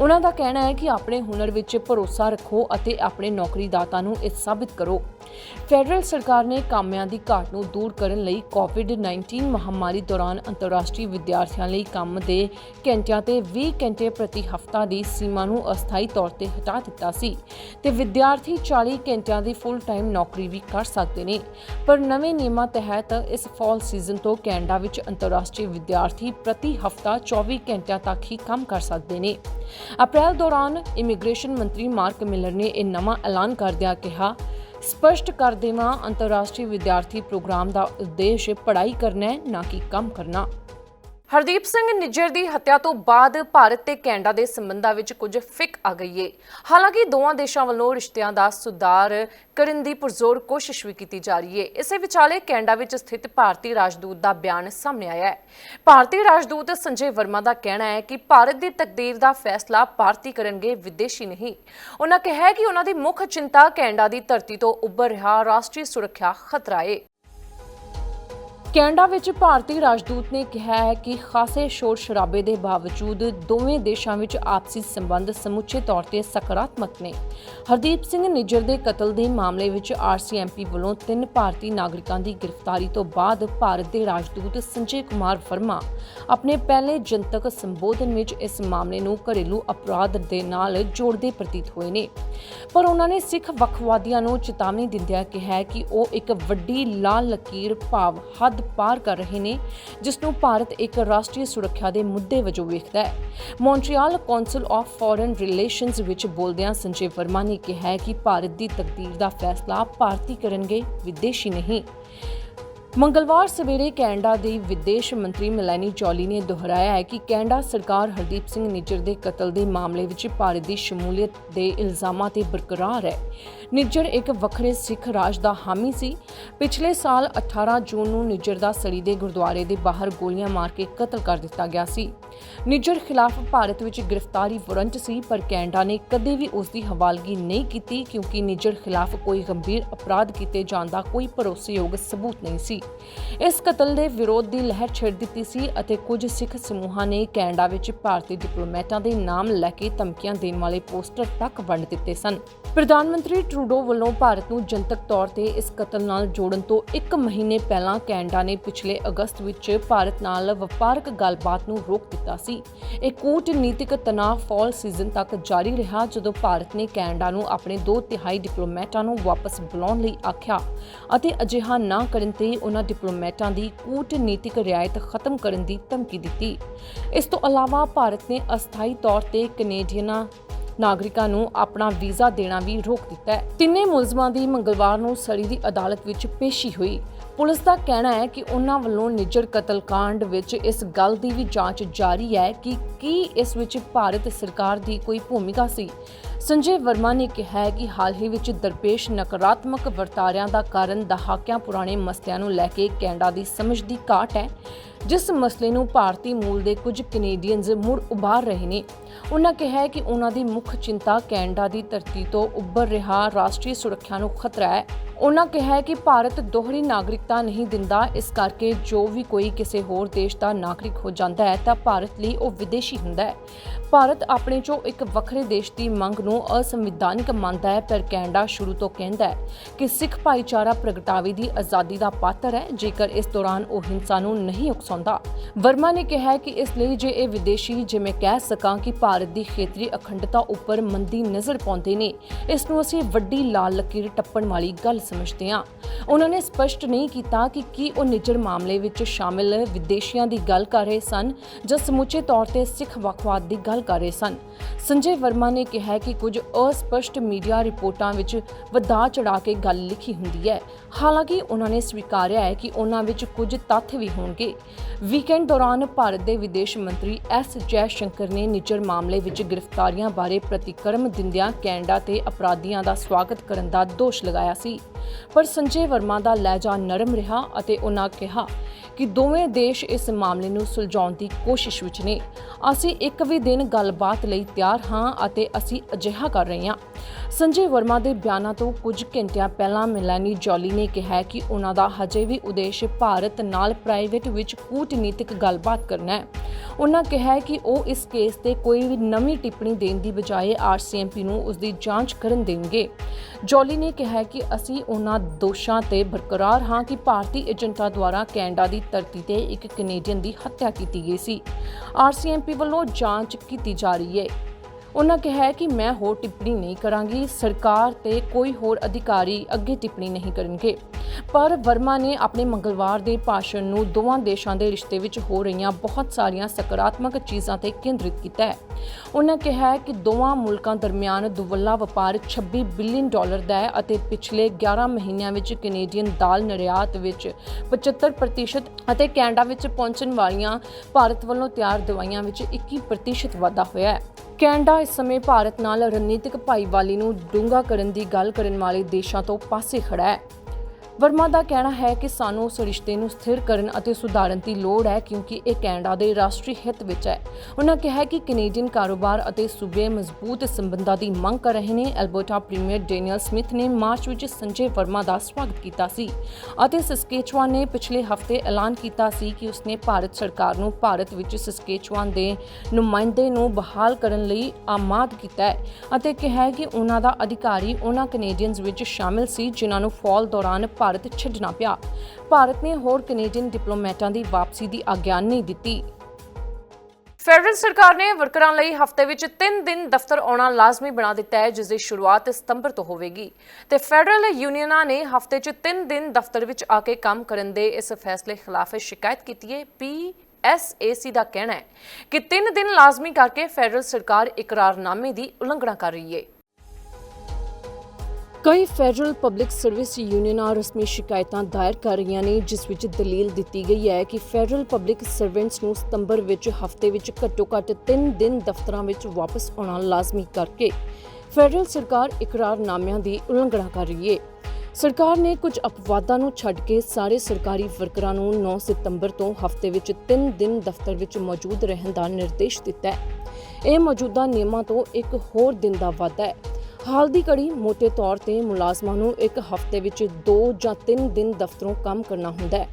ਉਹਨਾਂ ਦਾ ਕਹਿਣਾ ਹੈ ਕਿ ਆਪਣੇ ਹੁਨਰ ਵਿੱਚ ਭਰੋਸਾ ਰੱਖੋ ਅਤੇ ਆਪਣੇ ਨੌਕਰੀਦਾਤਾ ਨੂੰ ਇਹ ਸਾਬਿਤ ਕਰੋ। ਫੈਡਰਲ ਸਰਕਾਰ ਨੇ ਕਾਮਿਆਂ ਦੀ ਘਾਟ ਨੂੰ ਦੂਰ ਕਰਨ ਲਈ ਕੋਵਿਡ-19 ਮਹਾਮਾਰੀ ਦੌਰਾਨ ਅੰਤਰਰਾਸ਼ਟਰੀ ਵਿਦਿਆਰਥੀਆਂ ਲਈ ਕੰਮ ਦੇ ਘੰਟਿਆਂ ਤੇ 20 ਘੰਟੇ ਪ੍ਰਤੀ ਹਫ਼ਤਾ ਦੀ ਸੀਮਾ ਨੂੰ ਅਸਥਾਈ ਤੌਰ ਤੇ ਹਟਾ ਦਿੱਤਾ ਸੀ ਤੇ ਵਿਦਿਆਰਥੀ 40 ਘੰਟਿਆਂ ਦੀ ਫੁੱਲ ਟਾਈਮ ਨੌਕਰੀ ਵੀ ਕਰ ਸਕਦੇ ਨੇ। ਪਰ ਨਵੇਂ ਨਿਯਮਾਂ ਤਹਿਤ ਇਸ ਫਾਲ ਸੀਜ਼ਨ ਤੋਂ ਕੈਨੇਡਾ ਵਿੱਚ ਅੰਤਰਰਾਸ਼ਟਰੀ ਵਿਦਿਆਰਥੀ ਪ੍ਰਤੀ ਹਫ਼ਤਾ 24 ਘੰਟਿਆਂ ਤੱਕ ਹੀ ਕੰਮ ਕਰ ਸਕਦੇ ਨੇ। ਅਪ੍ਰੈਲ ਦੌਰਾਨ ਇਮੀਗ੍ਰੇਸ਼ਨ ਮੰਤਰੀ ਮਾਰਕ ਮਿਲਰ ਨੇ ਇਹ ਨਵਾਂ ਐਲਾਨ ਕਰਦਿਆਂ ਕਿਹਾ, ਸਪਸ਼ਟ ਕਰ ਦੇਵਾਂ, ਅੰਤਰਰਾਸ਼ਟਰੀ ਵਿਦਿਆਰਥੀ ਪ੍ਰੋਗਰਾਮ ਦਾ ਉਦੇਸ਼ ਪੜ੍ਹਾਈ ਕਰਨਾ ਹੈ, ਨਾ ਕਿ ਕੰਮ ਕਰਨਾ। ਹਰਦੀਪ ਸਿੰਘ ਨਿੱਜਰ ਦੀ ਹੱਤਿਆ ਤੋਂ ਬਾਅਦ ਭਾਰਤ ਤੇ ਕੈਨੇਡਾ ਦੇ ਸੰਬੰਧਾਂ ਵਿੱਚ ਕੁਝ ਫਿਕ ਆ ਗਈ ਏ। ਹਾਲਾਂਕਿ ਦੋਵਾਂ ਦੇਸ਼ਾਂ ਵੱਲੋਂ ਰਿਸ਼ਤਿਆਂ ਦਾ ਸੁਧਾਰ ਕਰਨ ਦੀ ਪੁਰਜ਼ੋਰ ਕੋਸ਼ਿਸ਼ ਵੀ ਕੀਤੀ ਜਾ ਰਹੀ ਏ। ਇਸੇ ਵਿਚਾਲੇ ਕੈਨੇਡਾ ਵਿੱਚ ਸਥਿਤ ਭਾਰਤੀ ਰਾਜਦੂਤ ਦਾ ਬਿਆਨ ਸਾਹਮਣੇ ਆਇਆ ਹੈ। ਭਾਰਤੀ ਰਾਜਦੂਤ ਸੰਜੇ ਵਰਮਾ ਦਾ ਕਹਿਣਾ ਹੈ ਕਿ ਭਾਰਤ ਦੀ ਤਕਦੀਰ ਦਾ ਫੈਸਲਾ ਭਾਰਤੀ ਕਰਨਗੇ ਵਿਦੇਸ਼ੀ ਨਹੀਂ। ਉਹਨਾਂ ਕਿਹਾ ਕਿ ਉਹਨਾਂ ਦੀ ਮੁੱਖ ਚਿੰਤਾ ਕੈਨੇਡਾ ਦੀ ਧਰਤੀ ਤੋਂ ਉੱਭਰ ਰਿਹਾ ਰਾਸ਼ਟਰੀ ਸੁਰੱਖਿਆ ਖਤਰਾ ਏ। ਕੈਨੇਡਾ ਵਿੱਚ ਭਾਰਤੀ ਰਾਜਦੂਤ ਨੇ ਕਿਹਾ ਹੈ ਕਿ ਖਾਸੇ ਸ਼ੋਰ ਸ਼ਰਾਬੇ ਦੇ ਬਾਵਜੂਦ ਦੋਵੇਂ ਦੇਸ਼ਾਂ ਵਿੱਚ ਆਪਸੀ ਸੰਬੰਧ ਸਮੁੱਚੇ ਤੌਰ ਤੇ ਸਕਾਰਾਤਮਕ ਨੇ। ਹਰਦੀਪ ਸਿੰਘ ਨਿੱਜਰ ਦੇ ਕਤਲ ਦੇ ਮਾਮਲੇ ਵਿੱਚ ਆਰਸੀਐਮਪੀ ਵੱਲੋਂ ਤਿੰਨ ਭਾਰਤੀ ਨਾਗਰਿਕਾਂ ਦੀ ਗ੍ਰਿਫਤਾਰੀ ਤੋਂ ਬਾਅਦ ਭਾਰਤ ਦੇ ਰਾਜਦੂਤ ਸੰਜੇ ਕੁਮਾਰ ਵਰਮਾ ਆਪਣੇ ਪਹਿਲੇ ਜਨਤਕ ਸੰਬੋਧਨ ਵਿੱਚ ਇਸ ਮਾਮਲੇ ਨੂੰ ਘਰੇਲੂ ਅਪਰਾਧ ਦੇ ਨਾਲ ਜੋੜਦੇ ਪ੍ਰਤੀਤ ਹੋਏ ਨੇ। ਪਰ ਉਹਨਾਂ ਨੇ ਸਿੱਖ ਵੱਖਵਾਦੀਆਂ ਨੂੰ ਚੇਤਾਵਨੀ ਦਿੰਦਿਆਂ ਕਿਹਾ ਕਿ ਉਹ ਇੱਕ ਵੱਡੀ ਲਾਲ ਲਕੀਰ ਭਾਵ ਹੱਦ ਪਾਰ ਕਰ ਰਹੇ ਨੇ, ਜਿਸ ਨੂੰ ਭਾਰਤ ਇੱਕ ਰਾਸ਼ਟਰੀ ਸੁਰੱਖਿਆ ਦੇ ਮੁੱਦੇ ਵਜੋਂ ਵੇਖਦਾ ਹੈ। Montreal council of foreign relations ਵਿੱਚ ਬੋਲਦਿਆਂ ਸੰਜੇ ਵਰਮਾ ਨੇ ਕਿਹਾ ਕਿ ਭਾਰਤ ਦੀ ਤਕਦੀਰ ਦਾ ਫੈਸਲਾ ਭਾਰਤੀ ਕਰਨਗੇ, ਵਿਦੇਸ਼ੀ ਨਹੀਂ। ਮੰਗਲਵਾਰ ਸਵੇਰੇ ਕੈਨੇਡਾ ਦੇ ਵਿਦੇਸ਼ ਮੰਤਰੀ ਮੈਲਾਨੀ ਜੋਲੀ ਨੇ ਦੁਹਰਾਇਆ ਹੈ ਕਿ ਕੈਨੇਡਾ ਸਰਕਾਰ ਹਰਦੀਪ ਸਿੰਘ ਨਿੱਜਰ ਦੇ ਕਤਲ ਦੇ ਮਾਮਲੇ ਵਿੱਚ ਭਾਰਤ ਦੀ ਸ਼ਮੂਲੀਅਤ ਦੇ ਇਲਜ਼ਾਮਾਂ ਤੇ ਬਰਕਰਾਰ ਹੈ। ਨਿੱਜਰ ਇੱਕ ਵੱਖਰੇ ਸਿੱਖ ਰਾਜ ਦਾ ਹਾਮੀ ਸੀ। ਪਿਛਲੇ ਸਾਲ 18 ਜੂਨ ਨੂੰ ਨਿੱਜਰ ਦਾ ਸੜੀ ਦੇ ਗੁਰਦੁਆਰੇ ਦੇ ਬਾਹਰ ਗੋਲੀਆਂ ਮਾਰ ਕੇ ਕਤਲ ਕਰ ਦਿੱਤਾ ਗਿਆ ਸੀ। ਨਿੱਜਰ ਖਿਲਾਫ ਭਾਰਤ ਵਿੱਚ ਗ੍ਰਿਫਤਾਰੀ ਵਾਰੰਟ ਸੀ, ਪਰ ਕੈਨੇਡਾ ਨੇ ਕਦੇ ਵੀ ਉਸ ਦੀ ਹਵਾਲਗੀ ਨਹੀਂ ਕੀਤੀ, ਕਿਉਂਕਿ ਨਿੱਜਰ ਖਿਲਾਫ ਕੋਈ ਗੰਭੀਰ ਅਪਰਾਧ ਕੀਤੇ ਜਾਣ ਦਾ ਕੋਈ ਭਰੋਸੇਯੋਗ ਸਬੂਤ ਨਹੀਂ ਸੀ। ਇਸ ਕਤਲ ਦੇ ਵਿਰੋਧ ਦੀ ਲਹਿਰ ਛੇੜ ਦਿੱਤੀ ਸੀ ਅਤੇ ਕੁਝ ਸਿੱਖ ਸਮੂਹਾਂ ਨੇ ਕੈਨੇਡਾ ਵਿੱਚ ਭਾਰਤੀ ਡਿਪਲੋਮੈਟਾਂ ਦੇ ਨਾਮ ਲੈ ਕੇ ਧਮਕੀਆਂ ਦੇਣ ਵਾਲੇ ਪੋਸਟਰ ਤੱਕ ਵੰਡ ਦਿੱਤੇ ਸਨ। ਪ੍ਰਧਾਨ ਮੰਤਰੀ ਟਰੂਡੋ ਵੱਲੋਂ ਭਾਰਤ ਨੂੰ ਜਨਤਕ ਤੌਰ ਤੇ ਇਸ ਕਤਲ ਨਾਲ ਜੋੜਨ ਤੋਂ ਇੱਕ ਮਹੀਨੇ ਪਹਿਲਾਂ ਕੈਨੇਡਾ ਨੇ ਪਿਛਲੇ ਅਗਸਤ ਵਿੱਚ ਭਾਰਤ ਨਾਲ ਵਪਾਰਕ ਗੱਲਬਾਤ ਨੂੰ ਰੋਕ ਦਿੱਤਾ ਸੀ। ਇਹ ਕੂਟਨੀਤਿਕ ਤਣਾਅ ਫਾਲ ਸੀਜ਼ਨ ਤੱਕ ਜਾਰੀ ਰਿਹਾ ਜਦੋਂ ਭਾਰਤ ਨੇ ਕੈਨੇਡਾ ਨੂੰ ਆਪਣੇ ਦੋ ਤਿਹਾਈ ਡਿਪਲੋਮੈਟਾਂ ਨੂੰ ਵਾਪਸ ਬੁਲਾਉਣ ਲਈ ਆਖਿਆ ਅਤੇ ਅਜਿਹਾ ਨਾ ਕਰਨ ਤੇ ਉਹਨਾਂ ਡਿਪਲੋਮੈਟਾਂ ਦੀ ਕੂਟਨੀਤਿਕ ਰਿਆਇਤ ਖਤਮ ਕਰਨ ਦੀ ਧਮਕੀ ਦਿੱਤੀ। ਇਸ ਤੋਂ ਇਲਾਵਾ ਭਾਰਤ ਨੇ ਅਸਥਾਈ ਤੌਰ ਤੇ ਕੈਨੇਡੀਅਨਾਂ ਨਾਗਰਿਕਾਂ ਨੂੰ ਆਪਣਾ ਵੀਜ਼ਾ ਦੇਣਾ ਵੀ ਰੋਕ ਦਿੱਤਾ ਹੈ। ਤਿੰਨੇ ਮੁਲਜ਼ਮਾਂ ਦੀ ਮੰਗਲਵਾਰ ਨੂੰ ਸੜੀ ਦੀ ਅਦਾਲਤ ਵਿੱਚ ਪੇਸ਼ੀ ਹੋਈ। ਪੁਲਿਸ ਦਾ ਕਹਿਣਾ ਹੈ ਕਿ ਉਹਨਾਂ ਵੱਲੋਂ ਨਿੱਜਰ ਕਤਲकांड ਵਿੱਚ ਇਸ ਗੱਲ ਦੀ ਵੀ ਜਾਂਚ ਜਾਰੀ ਹੈ ਕਿ ਕੀ ਇਸ ਵਿੱਚ ਭਾਰਤ ਸਰਕਾਰ ਦੀ ਕੋਈ ਭੂਮਿਕਾ ਸੀ। ਸੰਜੇ ਵਰਮਾ ਨੇ ਕਿਹਾ ਹੈ ਕਿ ਹਾਲ ਹੀ ਵਿੱਚ ਦਰਪੇਸ਼ ਨਕਾਰਾਤਮਕ ਵਰਤਾਰਿਆਂ ਦਾ ਕਾਰਨ ਦਹਾਕਿਆਂ ਪੁਰਾਣੇ ਮਸਲਿਆਂ ਨੂੰ ਲੈ ਕੇ ਕੈਨੇਡਾ ਦੀ ਸਮਝ ਦੀ ਘਾਟ ਹੈ। ਜਿਸ ਮਸਲੇ ਨੂੰ ਭਾਰਤੀ ਮੂਲ ਦੇ ਕੁਝ ਕੈਨੇਡੀਅਨਜ਼ ਮੁੜ ਉਭਾਰ ਰਹੇ ਨੇ। ਉਹਨਾਂ ਕਿਹਾ ਕਿ ਉਹਨਾਂ ਦੀ ਮੁੱਖ ਚਿੰਤਾ ਕੈਨੇਡਾ ਦੀ ਧਰਤੀ ਤੋਂ ਉੱਭਰ ਰਿਹਾ ਰਾਸ਼ਟਰੀ ਸੁਰੱਖਿਆ ਨੂੰ ਖਤਰਾ ਹੈ। ਉਹਨਾਂ ਕਿਹਾ ਕਿ ਭਾਰਤ ਦੋਹਰੀ ਨਾਗਰਿਕਤਾ ਨਹੀਂ ਦਿੰਦਾ। ਇਸ ਕਰਕੇ ਜੋ ਵੀ ਕੋਈ ਕਿਸੇ ਹੋਰ ਦੇਸ਼ ਦਾ ਨਾਗਰਿਕ ਹੋ ਜਾਂਦਾ ਹੈ, ਤਾਂ ਭਾਰਤ ਲਈ ਉਹ ਵਿਦੇਸ਼ੀ ਹੁੰਦਾ ਹੈ। ਭਾਰਤ ਆਪਣੇ ਚੋਂ ਇੱਕ ਵੱਖਰੇ ਦੇਸ਼ ਦੀ ਮੰਗ ਨੂੰ ਅਸੰਵਿਧਾਨਿਕ ਮੰਨਦਾ ਹੈ, ਪਰ ਕੈਨੇਡਾ ਸ਼ੁਰੂ ਤੋਂ ਕਹਿੰਦਾ ਹੈ ਕਿ ਸਿੱਖ ਭਾਈਚਾਰਾ ਪ੍ਰਗਟਾਵੇ ਦੀ ਆਜ਼ਾਦੀ ਦਾ ਪਾਤਰ ਹੈ। ਜੇਕਰ ਇਸ ਦੌਰਾਨ ਉਹ ਹਿੰਸਾ ਨੂੰ ਨਹੀਂ ਉਕਸਾਉਂਦਾ। ਵਰਮਾ ਨੇ ਕਿਹਾ ਕਿ ਇਸ ਲਈ ਜੇ ਇਹ ਵਿਦੇਸ਼ੀ ਜਿਵੇਂ ਕਹਿ ਸਕਾਂ ਕਿ ਭਾਰਤ ਦੀ ਖੇਤਰੀ ਅਖੰਡਤਾ ਉੱਪਰ ਮੰਦੀ ਨਜ਼ਰ ਪਾਉਂਦੇ ਨੇ, ਇਸ ਨੂੰ ਅਸੀਂ ਵੱਡੀ ਲਾਲ ਲਕੀਰ ਟੱਪਣ ਵਾਲੀ ਗੱਲ ਸਮਝਦੇ ਹਾਂ ਉਹਨਾਂ ਨੇ ਸਪਸ਼ਟ ਨਹੀਂ ਕੀਤਾ ਕਿ ਕੀ ਉਹ ਨਿੱਜਰ ਮਾਮਲੇ ਵਿੱਚ ਸ਼ਾਮਿਲ ਵਿਦੇਸ਼ੀਆਂ ਦੀ ਗੱਲ ਕਰ ਰਹੇ ਸਨ ਜਾਂ ਸਮੁੱਚੇ ਤੌਰ ਤੇ ਸਿੱਖ ਵੱਖਵਾਦ ਦੀ ਗੱਲ ਕਰ ਰਹੇ ਸਨ। ਸੰਜੇ ਵਰਮਾ ਨੇ ਕਿਹਾ ਕਿ ਕੁਝ ਅਸਪਸ਼ਟ ਮੀਡੀਆ ਰਿਪੋਰਟਾਂ ਵਿੱਚ ਵਧਾ ਚੜਾ ਕੇ ਗੱਲ ਲਿਖੀ ਹੁੰਦੀ ਹੈ। ਹਾਲਾਂਕਿ ਉਹਨਾਂ ਨੇ ਸਵੀਕਾਰਿਆ ਹੈ ਕਿ ਉਹਨਾਂ ਵਿੱਚ ਕੁਝ ਤੱਥ ਵੀ ਹੋਣਗੇ। ਵੀਕਐਂਡ ਦੌਰਾਨ ਭਾਰਤ ਦੇ ਵਿਦੇਸ਼ ਮੰਤਰੀ ਐਸ ਜੈ ਸ਼ੰਕਰ ਨੇ ਨਿੱਜਰ ਮਾਮਲੇ ਵਿੱਚ ਗ੍ਰਿਫਤਾਰੀਆਂ ਬਾਰੇ ਪ੍ਰਤੀਕਰਮ ਦਿੰਦਿਆਂ ਕੈਨੇਡਾ ਤੇ ਅਪਰਾਧੀਆਂ ਦਾ ਸਵਾਗਤ ਕਰਨ ਦਾ ਦੋਸ਼ ਲਗਾਇਆ ਸੀ। ਪਰ ਸੰਜੇ ਵਰਮਾ ਦਾ ਲਹਿਜਾ ਨਰਮ ਰਿਹਾ ਅਤੇ ਉਹਨਾਂ ਕਿਹਾ ਕਿ ਦੋਵੇਂ ਦੇਸ਼ ਇਸ ਮਾਮਲੇ ਨੂੰ ਸੁਲਝਾਉਣ ਦੀ ਕੋਸ਼ਿਸ਼ ਵਿੱਚ ਨੇ। ਅਸੀਂ ਇੱਕ ਵੀ ਦਿਨ ਗੱਲਬਾਤ ਲਈ ਤਿਆਰ ਹਾਂ ਅਤੇ ਅਸੀਂ ਅਜਿਹਾ ਕਰ ਰਹੇ ਹਾਂ। ਸੰਜੇ ਵਰਮਾ ਦੇ ਬਿਆਨਾਂ ਤੋਂ ਕੁਝ ਘੰਟਿਆਂ ਪਹਿਲਾਂ ਮਿਲਾਨੀ ਜੋਲੀ ਨੇ ਕਿਹਾ ਕਿ ਉਹਨਾਂ ਦਾ ਹਜੇ ਵੀ ਉਦੇਸ਼ ਭਾਰਤ ਨਾਲ ਪ੍ਰਾਈਵੇਟ ਵਿੱਚ ਕੂਟਨੀਤਿਕ ਗੱਲਬਾਤ ਕਰਨਾ ਹੈ। ਉਹਨਾਂ ਕਿਹਾ ਕਿ ਉਹ ਇਸ ਕੇਸ ਤੇ ਕੋਈ ਵੀ ਨਵੀਂ ਟਿੱਪਣੀ ਦੇਣ ਦੀ ਬਜਾਏ ਆਰਸੀਐਮਪੀ ਨੂੰ ਉਸ ਦੀ ਜਾਂਚ ਕਰਨ ਦੇਣਗੇ। ਜੋਲੀ ਨੇ ਕਿਹਾ ਕਿ ਅਸੀਂ ਉਹਨਾਂ ਦੋਸ਼ਾਂ ਤੇ ਬਰਕਰਾਰ ਹਾਂ ਕਿ ਭਾਰਤੀ ਏਜੰਟਾਂ ਦੁਆਰਾ ਕੈਨੇਡਾ ਦੀ ਧਰਤੀ ਤੇ ਇੱਕ ਕੈਨੇਡੀਅਨ ਦੀ ਹੱਤਿਆ ਕੀਤੀ ਗਈ ਸੀ। ਆਰਸੀਐਮਪੀ ਵੱਲੋਂ ਜਾਂਚ ਕੀਤੀ ਜਾ ਰਹੀ ਹੈ। ਉਹਨਾਂ ਕਿਹਾ ਕਿ ਮੈਂ ਹੋਰ ਟਿੱਪਣੀ ਨਹੀਂ ਕਰਾਂਗੀ, ਸਰਕਾਰ ਤੇ ਕੋਈ ਹੋਰ ਅਧਿਕਾਰੀ ਅੱਗੇ ਟਿੱਪਣੀ ਨਹੀਂ ਕਰਨਗੇ। ਪਰ ਵਰਮਾ ਨੇ ਆਪਣੇ ਮੰਗਲਵਾਰ ਦੇ ਭਾਸ਼ਣ ਨੂੰ ਦੋਵਾਂ ਦੇਸ਼ਾਂ ਦੇ ਰਿਸ਼ਤੇ ਵਿੱਚ ਹੋ ਰਹੀਆਂ ਬਹੁਤ ਸਾਰੀਆਂ ਸਕਾਰਾਤਮਕ ਚੀਜ਼ਾਂ ਤੇ ਕੇਂਦਰਿਤ ਕੀਤਾ ਹੈ। ਉਹਨਾਂ ਕਿਹਾ ਕਿ ਦੋਵਾਂ ਮੁਲਕਾਂ ਦਰਮਿਆਨ ਦੁਵੱਲਾ ਵਪਾਰ 26 ਬਿਲੀਅਨ ਡਾਲਰ ਦਾ ਹੈ ਅਤੇ ਪਿਛਲੇ 11 ਮਹੀਨਿਆਂ ਵਿੱਚ ਕੈਨੇਡੀਅਨ ਦਾਲ ਨਿਰਯਾਤ ਵਿੱਚ 75% ਅਤੇ ਕੈਨੇਡਾ ਵਿੱਚ ਪਹੁੰਚਣ ਵਾਲੀਆਂ ਭਾਰਤ ਵੱਲੋਂ ਤਿਆਰ ਦਵਾਈਆਂ ਵਿੱਚ 21% ਵਾਧਾ ਹੋਇਆ ਹੈ। ਕੈਨੇਡਾ ਇਸ ਸਮੇਂ ਭਾਰਤ ਨਾਲ ਰਣਨੀਤਿਕ ਭਾਈਵਾਲੀ ਨੂੰ ਡੂੰਘਾ ਕਰਨ ਦੀ ਗੱਲ ਕਰਨ ਵਾਲੇ ਦੇਸ਼ਾਂ ਤੋਂ ਪਾਸੇ ਖੜਾ ਹੈ। ਵਰਮਾ ਦਾ ਕਹਿਣਾ ਹੈ ਕਿ ਸਾਨੂੰ ਉਸ ਰਿਸ਼ਤੇ ਨੂੰ ਸਥਿਰ ਕਰਨ ਅਤੇ ਸੁਧਾਰਨ ਦੀ ਲੋੜ ਹੈ ਕਿਉਂਕਿ ਇਹ ਕੈਨੇਡਾ ਦੇ ਰਾਸ਼ਟਰੀ ਹਿੱਤ ਵਿੱਚ ਹੈ। ਉਹਨਾਂ ਕਿਹਾ ਕਿ ਕੈਨੇਡੀਅਨ ਕਾਰੋਬਾਰ ਅਤੇ ਸੂਬੇ ਮਜ਼ਬੂਤ ਸੰਬੰਧਾਂ ਦੀ ਮੰਗ ਕਰ ਰਹੇ ਨੇ। ਐਲਬਰਟਾ ਪ੍ਰੀਮੀਅਰ ਡੈਨੀਅਲ ਸਮਿਥ ਨੇ ਮਾਰਚ ਵਿੱਚ ਸੰਜੇ ਵਰਮਾ ਦਾ ਸਵਾਗਤ ਕੀਤਾ ਸੀ ਅਤੇ ਸਸਕੇਚਵਾਨ ਨੇ ਪਿਛਲੇ ਹਫ਼ਤੇ ਐਲਾਨ ਕੀਤਾ ਸੀ ਕਿ ਉਸਨੇ ਭਾਰਤ ਸਰਕਾਰ ਨੂੰ ਭਾਰਤ ਵਿੱਚ ਸਸਕੇਚਵਾਨ ਦੇ ਨੁਮਾਇੰਦੇ ਨੂੰ ਬਹਾਲ ਕਰਨ ਲਈ ਆਮਾਦ ਕੀਤਾ ਹੈ ਅਤੇ ਕਿਹਾ ਕਿ ਉਹਨਾਂ ਦਾ ਅਧਿਕਾਰੀ ਉਹਨਾਂ ਕੈਨੇਡੀਅਨਜ਼ ਵਿੱਚ ਸ਼ਾਮਿਲ ਸੀ, ਜਿਨ੍ਹਾਂ ਨੂੰ ਫਾਲ ਦੌਰਾਨ ਭਾਰਤ ਛੱਡਣਾ ਪਿਆ। ਭਾਰਤ ਨੇ ਹੋਰ ਕੈਨੇਡੀਅਨ ਡਿਪਲੋਮੈਟਾਂ ਦੀ ਵਾਪਸੀ ਦੀ ਆਗਿਆ ਨਹੀਂ ਦਿੱਤੀ। ਫੈਡਰਲ ਸਰਕਾਰ ਨੇ ਵਰਕਰਾਂ ਲਈ ਹਫ਼ਤੇ ਵਿੱਚ 3 ਦਿਨ ਦਫ਼ਤਰ ਆਉਣਾ ਲਾਜ਼ਮੀ ਬਣਾ ਦਿੱਤਾ ਹੈ, ਜਿਸ ਦੀ ਸ਼ੁਰੂਆਤ ਸਤੰਬਰ ਤੋਂ ਹੋਵੇਗੀ। ਤੇ ਫੈਡਰਲ ਯੂਨੀਅਨਾਂ ਨੇ ਹਫ਼ਤੇ 'ਚ 3 ਦਿਨ ਦਫ਼ਤਰ ਵਿੱਚ ਆ ਕੇ ਕੰਮ ਕਰਨ ਦੇ ਇਸ ਫੈਸਲੇ ਖਿਲਾਫ ਸ਼ਿਕਾਇਤ ਕੀਤੀ ਹੈ। ਪੀ ਐਸਏਸੀ ਦਾ ਕਹਿਣਾ ਹੈ ਕਿ 3 ਦਿਨ ਲਾਜ਼ਮੀ ਕਰਕੇ ਫੈਡਰਲ ਸਰਕਾਰ ਇਕਰਾਰਨਾਮੇ ਦੀ ਉਲੰਘਣਾ ਕਰ ਰਹੀ ਹੈ। ਕਈ ਫੈਡਰਲ ਪਬਲਿਕ ਸਰਵਿਸ ਯੂਨੀਅਨਾਂ ਰਸਮੀ ਸ਼ਿਕਾਇਤਾਂ ਦਾਇਰ ਕਰ ਰਹੀਆਂ ਨੇ, ਜਿਸ ਵਿੱਚ ਦਲੀਲ ਦਿੱਤੀ ਗਈ ਹੈ ਕਿ ਫੈਡਰਲ ਪਬਲਿਕ ਸਰਵੈਂਟਸ ਨੂੰ ਸਤੰਬਰ ਵਿੱਚ, ਹਫ਼ਤੇ ਵਿੱਚ ਘੱਟੋ-ਘੱਟ 3 ਦਿਨ ਦਫ਼ਤਰਾਂ ਵਿੱਚ ਵਾਪਸ ਆਉਣਾ ਲਾਜ਼ਮੀ ਕਰਕੇ ਫੈਡਰਲ ਸਰਕਾਰ ਇਕਰਾਰਨਾਮਿਆਂ ਦੀ ਉਲੰਘਣਾ ਕਰ ਰਹੀ ਹੈ ਸਰਕਾਰ ਨੇ ਕੁਝ ਅਪਵਾਦਾਂ ਨੂੰ ਛੱਡ ਕੇ ਸਾਰੇ ਸਰਕਾਰੀ ਵਰਕਰਾਂ ਨੂੰ 9 ਸਤੰਬਰ ਤੋਂ ਹਫ਼ਤੇ ਵਿੱਚ 3 ਦਿਨ ਦਫ਼ਤਰ ਵਿੱਚ ਮੌਜੂਦ ਰਹਿਣ ਦਾ ਨਿਰਦੇਸ਼ ਦਿੱਤਾ ਹੈ। ਇਹ ਮੌਜੂਦਾ ਨਿਯਮਾਂ ਤੋਂ ਇੱਕ ਹੋਰ ਦਿਨ ਦਾ ਵਾਧਾ ਹੈ। ਹਾਲ ਦੀ ਘੜੀ ਮੋٹے ਤੌਰ ਤੇ ਮੁਲਾਜ਼ਮਾਂ ਨੂੰ ਇੱਕ ਹਫ਼ਤੇ ਵਿੱਚ 2 ਜਾਂ 3 ਦਿਨ ਦਫ਼ਤਰੋਂ ਕੰਮ ਕਰਨਾ ਹੁੰਦਾ ਹੈ।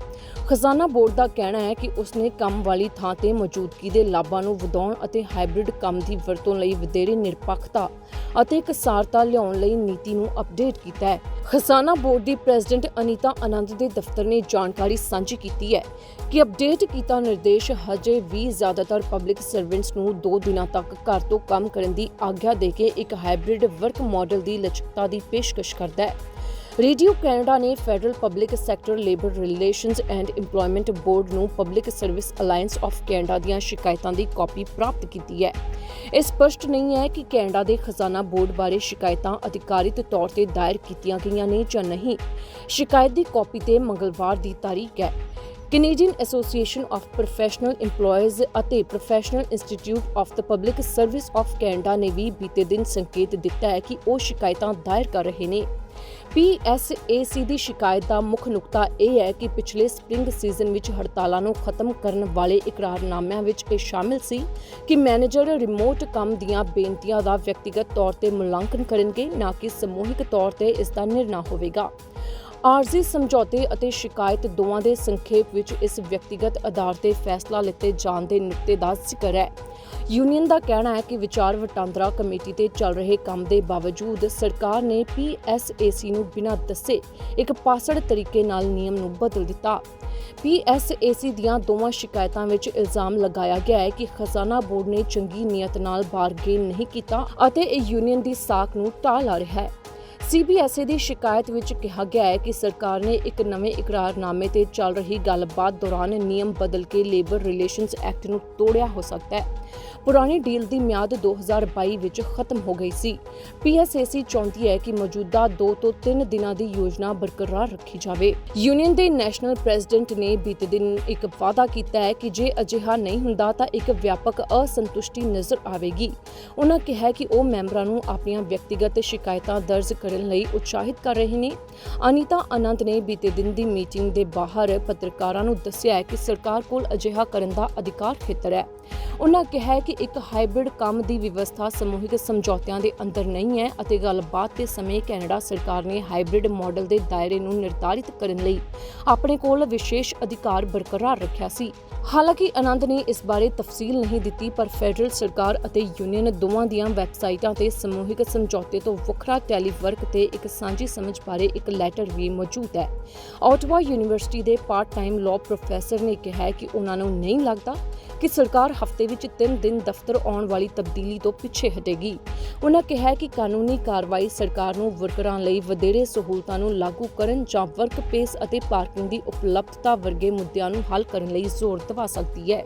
ਖਜ਼ਾਨਾ ਬੋਰਡ ਦਾ ਕਹਿਣਾ ਹੈ ਕਿ ਉਸਨੇ ਕੰਮ ਵਾਲੀ ਥਾਂ ਤੇ ਮੌਜੂਦਗੀ ਦੇ ਲਾਭਾਂ ਨੂੰ ਵਧਾਉਣ ਅਤੇ ਹਾਈਬ੍ਰਿਡ ਕੰਮ ਦੀ ਵਰਤੋਂ ਲਈ ਵਧੇਰੇ ਨਿਰਪੱਖਤਾ ਅਤੇ ਇਕਸਾਰਤਾ ਲਿਆਉਣ ਲਈ ਨੀਤੀ ਨੂੰ ਅਪਡੇਟ ਕੀਤਾ ਹੈ। ਖਜ਼ਾਨਾ ਬੋਰਡ ਦੀ ਪ੍ਰੈਜ਼ੀਡੈਂਟ ਅਨੀਤਾ ਆਨੰਦ ਦੇ ਦਫ਼ਤਰ ਨੇ ਜਾਣਕਾਰੀ ਸਾਂਝੀ ਕੀਤੀ ਹੈ ਕਿ ਅਪਡੇਟ ਕੀਤਾ ਨਿਰਦੇਸ਼ ਹਜੇ ਵੀ ਜ਼ਿਆਦਾਤਰ ਪਬਲਿਕ ਸਰਵੈਂਟਸ ਨੂੰ 2 ਦਿਨਾਂ ਤੱਕ ਘਰ ਤੋਂ ਕੰਮ ਕਰਨ ਦੀ ਆਗਿਆ ਦੇ ਕੇ ਇੱਕ ਹਾਈਬ੍ਰਿਡ ਵਰਕ ਮਾਡਲ ਦੀ ਲਚਕਤਾ ਦੀ ਪੇਸ਼ਕਸ਼ ਕਰਦਾ ਹੈ। ਰੇਡੀਓ ਕੈਨੇਡਾ ਨੇ federal public sector labour relations and employment board ਨੂੰ public service alliance of Canada ਦੀਆਂ ਸ਼ਿਕਾਇਤਾਂ ਦੀ ਕਾਪੀ ਪ੍ਰਾਪਤ ਕੀਤੀ ਹੈ। ਇਹ ਸਪਸ਼ਟ ਨਹੀਂ ਹੈ ਕਿ ਕੈਨੇਡਾ ਦੇ ਖਜ਼ਾਨਾ ਬੋਰਡ ਬਾਰੇ ਸ਼ਿਕਾਇਤਾਂ ਅਧਿਕਾਰਿਤ ਤੌਰ ਤੇ ਦਾਇਰ ਕੀਤੀਆਂ ਗਈਆਂ ਨੇ ਜਾਂ ਨਹੀਂ। ਸ਼ਿਕਾਇਤ ਦੀ ਕਾਪੀ ਤੇ ਮੰਗਲਵਾਰ ਦੀ ਤਾਰੀਖ ਹੈ। Canadian association of professional EMPLOYEES ਅਤੇ professional institute of the public service of Canada ਨੇ ਵੀ ਬੀਤੇ ਦਿਨ ਸੰਕੇਤ ਦਿੱਤਾ ਹੈ ਕਿ ਉਹ ਸ਼ਿਕਾਇਤਾਂ ਦਾਇਰ ਕਰ ਰਹੇ ਨੇ। PSAC ਦੀ ਸ਼ਿਕਾਇਤ ਦਾ ਮੁੱਖ ਨੁਕਤਾ ਇਹ ਹੈ ਕਿ ਪਿਛਲੇ ਸਪ੍ਰਿੰਗ ਸੀਜ਼ਨ ਵਿੱਚ ਹੜਤਾਲਾਂ ਨੂੰ ਖਤਮ ਕਰਨ ਵਾਲੇ ਇਕਰਾਰਨਾਮਿਆਂ ਵਿੱਚ ਇਹ ਸ਼ਾਮਿਲ ਸੀ ਕਿ ਮੈਨੇਜਰ ਰਿਮੋਟ ਕੰਮ ਦੀਆਂ ਬੇਨਤੀਆਂ ਦਾ ਵਿਅਕਤੀਗਤ ਤੌਰ ਤੇ ਮੁਲਾਂਕਣ ਕਰਨਗੇ, ਨਾ ਕਿ ਸਮੂਹਿਕ ਤੌਰ ਤੇ ਇਸ ਦਾ ਨਿਰਣਾ ਹੋਵੇਗਾ। ਆਰਜ਼ੀ ਸਮਝੌਤੇ ਅਤੇ ਸ਼ਿਕਾਇਤ ਦੋਵਾਂ ਦੇ ਸੰਖੇਪ ਵਿੱਚ ਇਸ ਵਿਅਕਤੀਗਤ ਆਧਾਰ ਤੇ ਫੈਸਲਾ ਲਿੱਤੇ ਜਾਣ ਦੇ ਨੁਕਤੇ ਦਾ ਜ਼ਿਕਰ ਹੈ। ਯੂਨੀਅਨ ਦਾ ਕਹਿਣਾ ਹੈ ਕਿ ਵਿਚਾਰ ਵਟਾਂਦਰਾ ਕਮੇਟੀ ਤੇ ਚੱਲ ਰਹੇ ਕੰਮ ਦੇ ਬਾਵਜੂਦ ਸਰਕਾਰ ਨੇ PSAC ਨੂੰ ਬਿਨਾਂ ਦੱਸੇ ਇੱਕ ਪਾਸੜ ਤਰੀਕੇ ਨਾਲ ਨਿਯਮ ਨੂੰ ਬਦਲ ਦਿੱਤਾ। PSAC ਦੀਆਂ ਦੋਵਾਂ ਸ਼ਿਕਾਇਤਾਂ ਵਿੱਚ ਇਲਜ਼ਾਮ ਲਗਾਇਆ ਗਿਆ ਹੈ ਕਿ ਖਜ਼ਾਨਾ ਬੋਰਡ ਨੇ ਚੰਗੀ ਨੀਅਤ ਨਾਲ ਬਾਰਗੇਨ ਨਹੀਂ ਕੀਤਾ ਅਤੇ ਇਹ ਯੂਨੀਅਨ ਦੀ ਸਾਖ ਨੂੰ ਢਾਹ ਲਾ ਰਿਹਾ ਹੈ। ਸੀਬੀਐਸਈ ਦੀ ਸ਼ਿਕਾਇਤ ਵਿੱਚ ਕਿਹਾ ਗਿਆ ਹੈ ਕਿ ਸਰਕਾਰ ਨੇ ਇੱਕ ਨਵੇਂ ਇਕਰਾਰਨਾਮੇ ਤੇ ਚੱਲ ਰਹੀ ਗੱਲਬਾਤ ਦੌਰਾਨ ਨਿਯਮ ਬਦਲ ਕੇ ਲੇਬਰ ਰਿਲੇਸ਼ਨਸ ਐਕਟ ਨੂੰ ਤੋੜਿਆ ਹੋ ਸਕਦਾ ਹੈ। ਪੁਰਾਣੀ ਡੀਲ ਦੀ ਮਿਆਦ 2022 ਵਿੱਚ ਖਤਮ ਹੋ ਗਈ ਸੀ। ਪੀਐਸਏਸੀ ਚਾਹੁੰਦੀ ਹੈ ਕਿ ਮੌਜੂਦਾ 2 ਤੋਂ 3 ਦਿਨਾਂ ਦੀ ਯੋਜਨਾ ਬਰਕਰਾਰ ਰੱਖੀ ਜਾਵੇ। ਯੂਨੀਅਨ ਦੇ ਨੈਸ਼ਨਲ ਪ੍ਰੈਜ਼ੀਡੈਂਟ ਨੇ ਬੀਤੇ ਦਿਨ ਇੱਕ ਵਾਅਦਾ ਕੀਤਾ ਹੈ ਕਿ ਜੇ ਅਜਿਹਾ ਨਹੀਂ ਹੁੰਦਾ ਤਾਂ ਇੱਕ ਵਿਆਪਕ ਅਸੰਤੁਸ਼ਟੀ ਨਜ਼ਰ ਆਵੇਗੀ। ਉਹਨਾਂ ਕਿਹਾ ਕਿ ਉਹ ਮੈਂਬਰਾਂ ਨੂੰ ਆਪਣੀਆਂ ਵਿਅਕਤੀਗਤ ਸ਼ਿਕਾਇਤਾਂ ਦਰਜ ਕਰਨ ਲਈ ਉਤਸ਼ਾਹਿਤ ਕਰ ਰਹੇ ਨੇ। ਅਨੀਤਾ ਆਨੰਦ ਨੇ ਬੀਤੇ ਦਿਨ ਦੀ ਮੀਟਿੰਗ ਦੇ ਬਾਹਰ ਪੱਤਰਕਾਰਾਂ ਨੂੰ ਦੱਸਿਆ ਕਿ ਸਰਕਾਰ ਕੋਲ ਅਜਿਹਾ ਕਰਨ ਦਾ ਅਧਿਕਾਰ ਖੇਤਰ ਹੈ। ਉਹਨਾਂ ਕਿਹਾ ਕਿ ਇੱਕ ਹਾਈਬ੍ਰਿਡ ਕੰਮ ਦੀ ਵਿਵਸਥਾ ਸਮੂਹਿਕ ਸਮਝੌਤਿਆਂ ਦੇ ਅੰਦਰ ਨਹੀਂ ਹੈ ਅਤੇ ਗੱਲਬਾਤ ਦੇ ਸਮੇਂ ਕੈਨੇਡਾ ਸਰਕਾਰ ਨੇ ਹਾਈਬ੍ਰਿਡ ਮਾਡਲ ਦੇ ਦਾਇਰੇ ਨੂੰ ਨਿਰਧਾਰਿਤ ਕਰਨ ਲਈ ਆਪਣੇ ਕੋਲ ਵਿਸ਼ੇਸ਼ ਅਧਿਕਾਰ ਬਰਕਰਾਰ ਰੱਖਿਆ ਸੀ। ਹਾਲਾਂਕਿ ਆਨੰਦ ਨੇ ਇਸ ਬਾਰੇ ਤਫਸੀਲ ਨਹੀਂ ਦਿੱਤੀ, ਪਰ ਫੈਡਰਲ ਸਰਕਾਰ ਅਤੇ ਯੂਨੀਅਨ ਦੋਵਾਂ ਦੀਆਂ ਵੈਬਸਾਈਟਾਂ ਤੇ ਸਮੂਹਿਕ ਸਮਝੌਤੇ ਤੋਂ ਵੱਖਰਾ ਟੈਲੀਵਰਕ ਤੇ ਇੱਕ ਸਾਂਝੀ ਸਮਝ ਬਾਰੇ ਇੱਕ ਲੈਟਰ ਵੀ ਮੌਜੂਦ ਹੈ। ਆਟਵਾ ਯੂਨੀਵਰਸਿਟੀ ਦੇ ਪਾਰਟ ਟਾਈਮ ਲਾਅ ਪ੍ਰੋਫੈਸਰ ਨੇ ਕਿਹਾ ਕਿ ਉਹਨਾਂ ਨੂੰ ਨਹੀਂ ਲੱਗਦਾ ਕਿ ਸਰਕਾਰ ਹਫ਼ਤੇ ਵਿੱਚ 3 ਦਿਨ ਦਫ਼ਤਰ ਆਉਣ ਵਾਲੀ ਤਬਦੀਲੀ ਤੋਂ ਪਿੱਛੇ ਹਟੇਗੀ। ਉਹਨਾਂ ਕਿਹਾ ਕਿ ਕਾਨੂੰਨੀ ਕਾਰਵਾਈ ਸਰਕਾਰ ਨੂੰ ਵਰਕਰਾਂ ਲਈ ਵਧੇਰੇ ਸਹੂਲਤਾਂ ਨੂੰ ਲਾਗੂ ਕਰਨ ਜਾਂ ਵਰਕ ਪੇਸ ਅਤੇ ਪਾਰਕਿੰਗ ਦੀ ਉਪਲਬਧਤਾ ਵਰਗੇ ਮੁੱਦਿਆਂ ਨੂੰ ਹੱਲ ਕਰਨ ਲਈ ਜ਼ੋਰ ਦਿਵਾ ਸਕਦੀ ਹੈ।